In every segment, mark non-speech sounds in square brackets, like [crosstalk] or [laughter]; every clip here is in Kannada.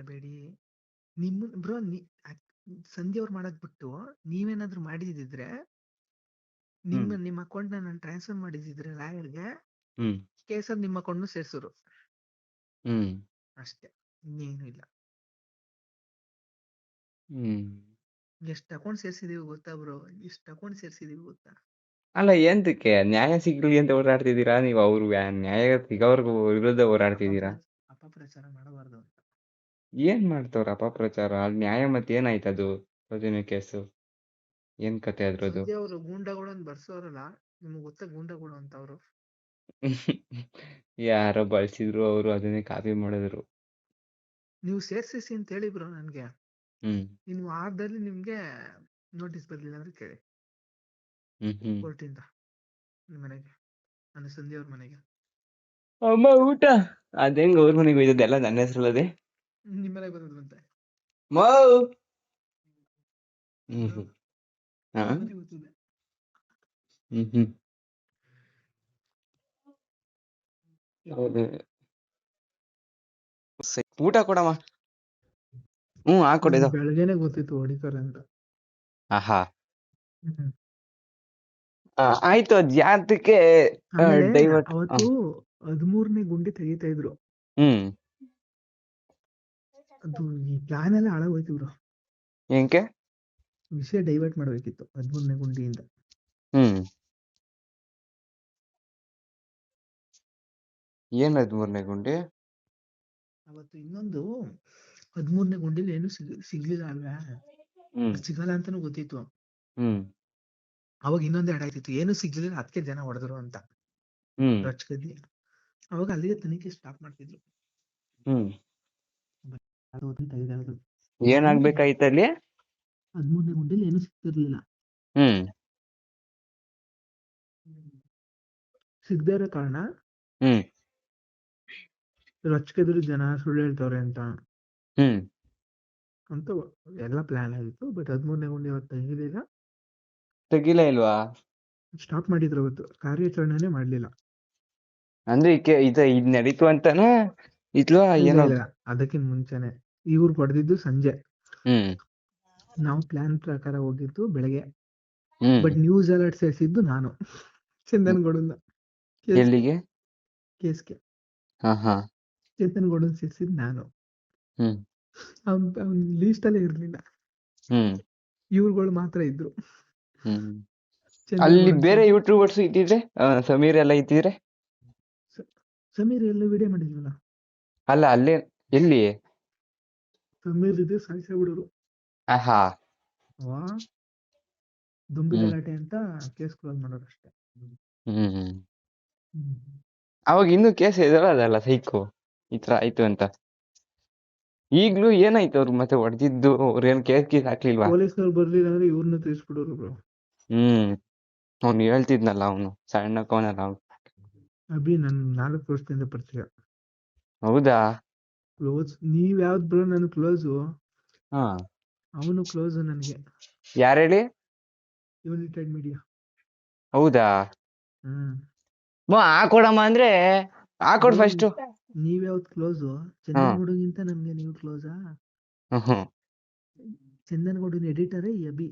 ಮಾಡಬೇಡಿ. ನಿಮ್ಮ ಬ್ರೋ ಸಂಧ್ಯಾ ಅವ್ರು ಮಾಡೋದ್ ಬಿಟ್ಟು ನೀವೇನಾದ್ರೂ ಮಾಡಿದಿದ್ರೆ ನಿಮ್ಮ ನಿಮ್ಮ ಅಕೌಂಟ್ ನಾನು ಟ್ರಾನ್ಸ್ಫರ್ ಮಾಡಿದಿದ್ರೆ ಲಾಯರ್ಗೆ ಕೇಸ್ ಕೇಸಲ್ಲಿ ನಿಮ್ಮ ಅಕೌಂಟ್ ಸೇರ್ಸೋರು. ಅಷ್ಟೇ ಇನ್ನೇನು ಇಲ್ಲ. ಎಷ್ಟು ಅಕೌಂಟ್ ಸೇರ್ಸಿದೀವಿ ಗೊತ್ತಾ ಬ್ರೋ? ಎಷ್ಟು ಅಕೌಂಟ್ ಸೇರ್ಸಿದೀವಿ ಗೊತ್ತಾ? ಅಲ್ಲ ಎಂತಕ್ಕೆ? ನ್ಯಾಯ ಸಿಗ್ಲಿ ಅಂತ ಓಡಾಡ್ತಿದ್ದೀರಾ? ನೀವು ಅವ್ರು ನ್ಯಾಯ ಸಿಗೋರ್ಗು ವಿರುದ್ಧ ಓಡಾಡ್ತಿದ್ದೀರಾ? ಅಪಪ್ರಚಾರ ಮಾಡಬಾರ್ದು ಅಂತ. ಏನ್ ಮಾಡ್ತಾವ್ರ ಅಪಪ್ರಚಾರ ಅಲ್ಲಿ ನ್ಯಾಯ ಮತ್ತೆ ಏನಾಯ್ತದು ಸೌಜನ್ಯ ಕೇಸು. ಏನ್ ಕತೆ ಅದ್ರದ್ದು? ಅವ್ರು ಗೂಂಡಾಗಳನ್ನ ಬರ್ಸೋರಲ್ಲ? ನಿಮ್ಗೆ ಗೊತ್ತಾ ಗುಂಡಗಳು ಅಂತ ಅವರು. [laughs] ಯಾರೋ ಬಳಸಿದ್ರು ಅವರು ಅದನ್ನೇ ಕಾಪಿ ಮಾಡಿದ್ರು. ನೀವು ಸೇರ್ಸಿಸಿ ಅಂತ ಹೇಳಿ ಬ್ರೋ ನನ್ಗೆ. ಇನ್ನು ವಾರದಲ್ಲಿ ನಿಮ್ಗೆ ನೋಟಿಸ್ ಬರ್ಲಿಲ್ಲ ಅಂದ್ರೆ ಕೇಳಿ. ಕೋರ್ಟಿಂದ ನಿಮ್ಮ ಮನೆಗೆ. ನನ್ನ ಮನೆಗೆ. ಅಮ್ಮ ಊಟ! ಅದ್ ಹೆಂಗ್ ಅವ್ರ ಮನೆಗೆ ಹೋಯ್ತದೆಲ್ಲ ನನ್ನ ಹೆಸರಲ್ಲದೆ? ನಿಮ್ಮ ಬಂದಿದ್ವಂತೆ ಹ್ಮ್ ಹ್ಮ್. ಊಟ ಕೊಡಮ್ಮ. ಹ್ಮ್ ಹಾಕೊಡಿದ ಬೆಳಗ್ಗೆನೆ ಗೊತ್ತಿತ್ತು ಹೊಡಿತಾರೆ ಅಂತ. ಆಹಾ. ಆಯ್ತು ಡೈವರ್ಟ್ ಅವತ್ತು ಹದಿಮೂರನೇ ಗುಂಡಿ ತೆಗಿತಾ ಇದ್ರು. ಹ್ಮ್. ಅದು ಈ ಪ್ಲಾನ್ ಎಲ್ಲ ಹಾಳಾಗೋಯ್ತು ಬ್ರೋ ಏನಕ್ಕೆ ವಿಷಯ ಡೈವರ್ಟ್ ಮಾಡಬೇಕಿತ್ತು ಹದಿಮೂರನೇ ಗುಂಡಿಯಿಂದ. ಹ್ಮ್. ಏನ್ ಹದಿಮೂರನೇ ಗುಂಡಿ? ಅವತ್ತು ಇನ್ನೊಂದು ಹದಿಮೂರನೇ ಗುಂಡಿಲಿ ಏನು ಸಿಗ್ ಸಿಗ್ಲಿಲ್ಲ ಅಲ್ವಾ? ಹ್ಮ್. ಸಿಗಲ್ಲ ಅಂತಾನು ಗೊತ್ತಿತ್ತು. ಹ್ಮ್. ಅವಾಗ ಇನ್ನೊಂದು ಎರಡ್ ಆಯ್ತಿತ್ತು. ಏನು ಸಿಗ್ಲಿಲ್ಲ ಅದಕ್ಕೆ ಜನ ಹೊಡೆದ್ರು ಅಂತ. ಹ್ಮ್. ರಚ್ಕದಿ ಅವಾಗ ಅಲ್ಲಿಗೆ ತನಿಖೆ ಸ್ಟಾಪ್ ಮಾಡ್ತಿದ್ರು. ತೆಗ್ದಾದ್ರು. ಏನಾಗ್ಬೇಕಾಯ್ತು ಅಲ್ಲಿ? ಹದಿಮೂರನೇ ಗುಂಡಿಲಿ ಏನು ಸಿಕ್ತಿರ್ಲಿಲ್ಲ ಹ್ಮ್. ಸಿಗದೇ ಇರೋ ಕಾರಣ ಹ್ಮ್. ರೊಚ್ಕದ್ರು ಜನ ಸುಳ್ಳು ಹೇಳ್ತವ್ರೆ ಅಂತ. ಹ್ಮ್. ಅಂತ ಎಲ್ಲ ಪ್ಲಾನ್ ಆಗಿತ್ತು ಬಟ್ ಹದಿಮೂರನೇ ಗುಂಡಿ ಇವತ್ತು ತೆಗಿಲಿಲ್ಲ ತೆಗಿಲ ಇಲ್ವಾ? ಸ್ಟಾಪ್ ಮಾಡಿದ್ರು ಅವತ್ತು. ಕಾರ್ಯಾಚರಣೆನೇ ಮಾಡ್ಲಿಲ್ಲ. ಅಂದ್ರೆ ಈಕೆ ಇದ ಇದ್ ನಡೀತು ಅಂತಾನ? ಇತ್ಲೋ ಏನೋ ಅದಕ್ಕಿಂತ ಮುಂಚೆನೆ. ಇವ್ರು ಹೊಡೆದಿದ್ದು ಸಂಜೆ. ಹ್ಮ್. ನಾವು ಪ್ಲಾನ್ ಪ್ರಕಾರ ಹೋಗಿದ್ದು ಬೆಳಗ್ಗೆ. ಬಟ್ ನ್ಯೂಸ್ ಅಲರ್ಟ್ ಸೇರಿಸಿದ್ದು ನಾನು. ಚಂದನ್ ಗೌಡನ್ನ ಎಲ್ಲಿಗೆ? ಕೇಸ್ಗೆ ಗೌಡನ್ ಸೇರಿಸಿದ್ ನಾನು. ಅವ್ನ್ ಅವ್ನ್ ಲೀಸ್ಟ್ ಅಲ್ಲೇ ಇರ್ಲಿಲ್ಲ. ಇವ್ರುಗಳು ಮಾತ್ರ ಇದ್ರು. ಅಲ್ಲಿ ಬೇರೆ ಯೂಟ್ಯೂಬರ್ಸ್ ಇದ್ದಿದ್ರೆ ಸಮೀರ್ ಎಲ್ಲ ಇದ್ದಿದ್ರೆ? ಸಮೀರ್ ಎಲ್ಲ ವಿಡಿಯೋ ಮಾಡಿಲ್ವಲ್ಲ? ಅಲ್ಲ ಅಲ್ಲೇ ಎಲ್ಲಿ? ಸಮೀರ್ ಇದೆ ಸಾಯಿಸ ಬಿಡೋರು ಆಹಾ. ವಾ ದುಂಬಿ. ಗಲಾಟೆ ಅಂತ ಕೇಸ್ ಕ್ಲೋಸ್ ಮಾಡೋರು ಅಷ್ಟೇ. ಹ್ಮ್ ಅವಾಗ ಇನ್ನೂ ಕೇಸ್ ಇದಲ್ಲ ಅದಲ್ಲ ಸೈಕು? ಈ ತರ ಆಯ್ತು ಅಂತ. ಈಗ್ಲೂ ಏನಾಯ್ತು ಅವ್ರು ಮತ್ತೆ ಹೊಡೆದಿದ್ದು? ಅವ್ರು ಏನ್ ಕೇಸ್ ಗೀಸ್ ಹಾಕ್ಲಿಲ್ವಾ? ಪೊಲೀಸ್ನವ್ರು ಬರ್ಲಿಲ್ಲ ಅಂದ್ರೆ ಇವ್ರನ್ನ ತಿಳಿಸ್ಬಿಡೋರು ಬ್ರೋ. ಹ್ಮ್. ಅವ್ನು ಹೇಳ್ತಿದ್ನಲ್ಲ ಅವನು ಸಣ್ಣ ಕೋನಲ್ಲ ಅವ್ನು. ಅಭಿ ನನ್ ನಾಲ್ಕು ವರ್ಷದಿಂದ ಪರಿಚಯ. ಹೌದಾ? ಕ್ಲೋಸ್ ನೀವ್ ಯಾವ್ದು ಬ್ರೋ ನನ್ ಕ್ಲೋಸು ಹಾ. ಅವನು ಕ್ಲೋಸ್ ನನಗೆ. ಯಾರು ಹೇಳಿ? ಯುನೈಟೆಡ್ ಮೀಡಿಯಾ ಹೌದಾ? ಹ್ಮ್. ಮೋ ಹಾಕೊಡಮ್ಮ ಅಂದ್ರೆ ಹಾಕೊಡ್ ಫಸ್ಟ್ ನೀವ್ ಯಾವ್ದು ಕ್ಲೋಸು ಚಂದನ್ ಗೌಡಗಿಂತ ನಮ್ಗೆ ನೀವು ಕ್ಲೋಸಾ ಚಂದನ್ ಗೌಡನ್ ಎಡಿಟರ್ ಎಬಿ.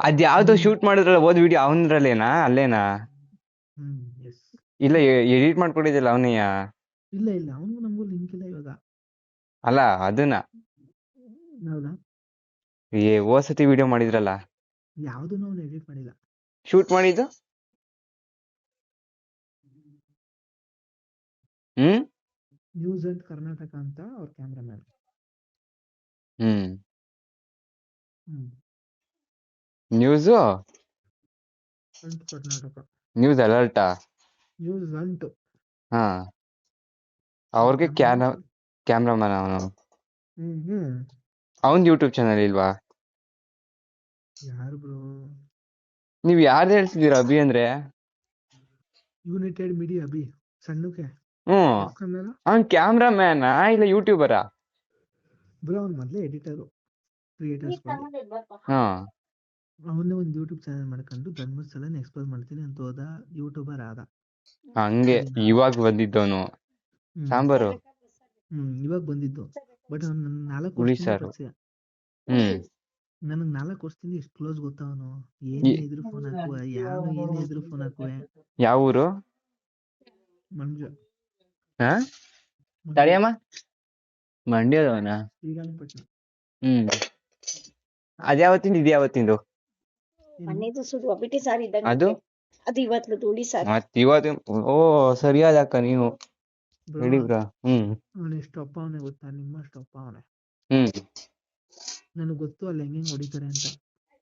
ಅದ್ ಯಾವ್ದೋ ಶೂಟ್ ಮಾಡಿದ್ರಲ್ಲ ಓದ್ ವಿಡಿಯೋ ಅವನ್ರಲ್ಲೇನಾ ಅಲ್ಲೇನಾ? ಹ್ಮ್ ಎಸ್ ಇಲ್ಲ ಎಡಿಟ್ ಮಾಡ್ಕೊಂಡಿದ್ದಿಲ್ಲ ಅವನಯ್ಯ ಇಲ್ಲ ಇಲ್ಲ. ಅವನಿಗೂ ನಮಗೂ ಲಿಂಕ್ ಇಲ್ಲ ಇವಾಗ. ಅಲ್ಲ ಅದನ್ನ. ಹೌದಾ? ಏ ಓಸತಿ ಸತಿ ವಿಡಿಯೋ ಮಾಡಿದ್ರಲ್ಲ? ಯಾವುದು ನಾವು ಎಡಿಟ್ ಮಾಡಿಲ್ಲ. ಶೂಟ್ ಮಾಡಿದ್ದು? ಹ್ಮ್? ನ್ಯೂಸ್ ಅಂಡ್ ಕರ್ನಾಟಕ ಅಂತ ಅವ್ರ ಕ್ಯಾಮ್ರಾಮನ್ ಹ್ಮ್. ಹ್ಮ್. ನ್ಯೂಸ್ ಅಂಟ್ ಕರ್ನಾಟಕ ನ್ಯೂಸ್ ಅಲರ್ಟಾ ನ್ಯೂಸ್ ಅಂಟು ಹಾ. ಅವ್ರಿಗೆ ಕ್ಯಾನ ಕ್ಯಾಮ್ರಾಮನ್ ಅವನು. ಹ್ಮ್ ಹ್ಮ್. ಅವನ್ ಯೂಟ್ಯೂಬ್ ಚಾನಲ್ ಇಲ್ವಾ? ಯಾರು ಬ್ರೋ? ನೀವ್ ಯಾರು ಹೇಳ್ತಿದ್ದೀರಾ ಅಭಿ ಅಂದ್ರೆ? ಯುನೈಟೆಡ್ ಮೀಡಿಯಾ ಅಭಿ ಸಣ್ಣಕ್ಕೆ. ಹ್ಮ್ ಅವ್ನ್ ಕ್ಯಾಮ್ರಾಮ್ಯಾನ ಇಲ್ಲ ಯೂಟ್ಯೂಬರಾ ಬ್ರೋ ಅವ್ನ್ ಮೊದ್ಲೇ ಎಡಿಟರು ಕ್ರಿಯೇಟರ್ಸ್ ಹಾ. ಅವನ್ನೇ ಒಂದು ಯೂಟ್ಯೂಬ್ ಚಾನೆಲ್ ಮಾಡ್ಕೊಂಡು ಧರ್ಮಸ್ಥಳನ ಎಕ್ಸ್ಪ್ಲೋರ್ ಮಾಡ್ತೀನಿ ಅಂತ ಹೋದ ಯೂಟ್ಯೂಬರ್ ಆದ. ಹಂಗೆ. ಇವಾಗ ಬಂದಿದ್ದವನು. ಸಾಂಬಾರು. ಹ್ಮ್ ಇವಾಗ ಬಂದಿದ್ದು. ಬಟ್ ಅವ್ನು ನನ್ ನಾಲ್ಕು ಹುಳಿ ಸಾರು. ಹ್ಮ್. ನನಗ್ ನಾಲ್ಕು ವರ್ಷದಿಂದ ಎಷ್ಟು ಕ್ಲೋಸ್ ಗೊತ್ತಾ ಅವನು ಏನೇ ಇದ್ರು ಫೋನ್ ಹಾಕುವ ಯಾವ ಏನೇ ಇದ್ರು ಫೋನ್ ಹಾಕುವೆ. ಯಾವ ಊರು ಮಂಜು ಹಾ ತಡಿಯಮ್ಮ. ಮಂಡ್ಯದವನ ಶ್ರೀರಂಗಪಟ್ಟಣ. ಹ್ಮ್. ಅದ್ಯಾವತ್ತಿಂದ ಇದ್ಯಾವತ್ತಿಂದು? ಮನೆದು ಸುಡು ಸಾರು ಇದ್ದಂಗೆ. ಅದು? ಅದು ಇವತ್ತು ಹುಳಿ ಸಾರು. ಮತ್ತೆ ಇವತ್ತು ಓ ಸರಿಯಾದ ಅಕ್ಕ ನೀವು. ಹೇಳಿ ಬ್ರೋ ಹ್ಮ್. ಅವನು ಎಷ್ಟು ಅಪ್ಪ ಅವನೇ ಗೊತ್ತಾ? ನಿಮ್ಮಷ್ಟು ಅಪ್ಪ ಅವನೇ. ಹ್ಮ್. ನನಗ್ ಗೊತ್ತು ಅಲ್ಲಿ ಹೆಂಗ್ ಹೊಡಿತಾರೆ ಅಂತ.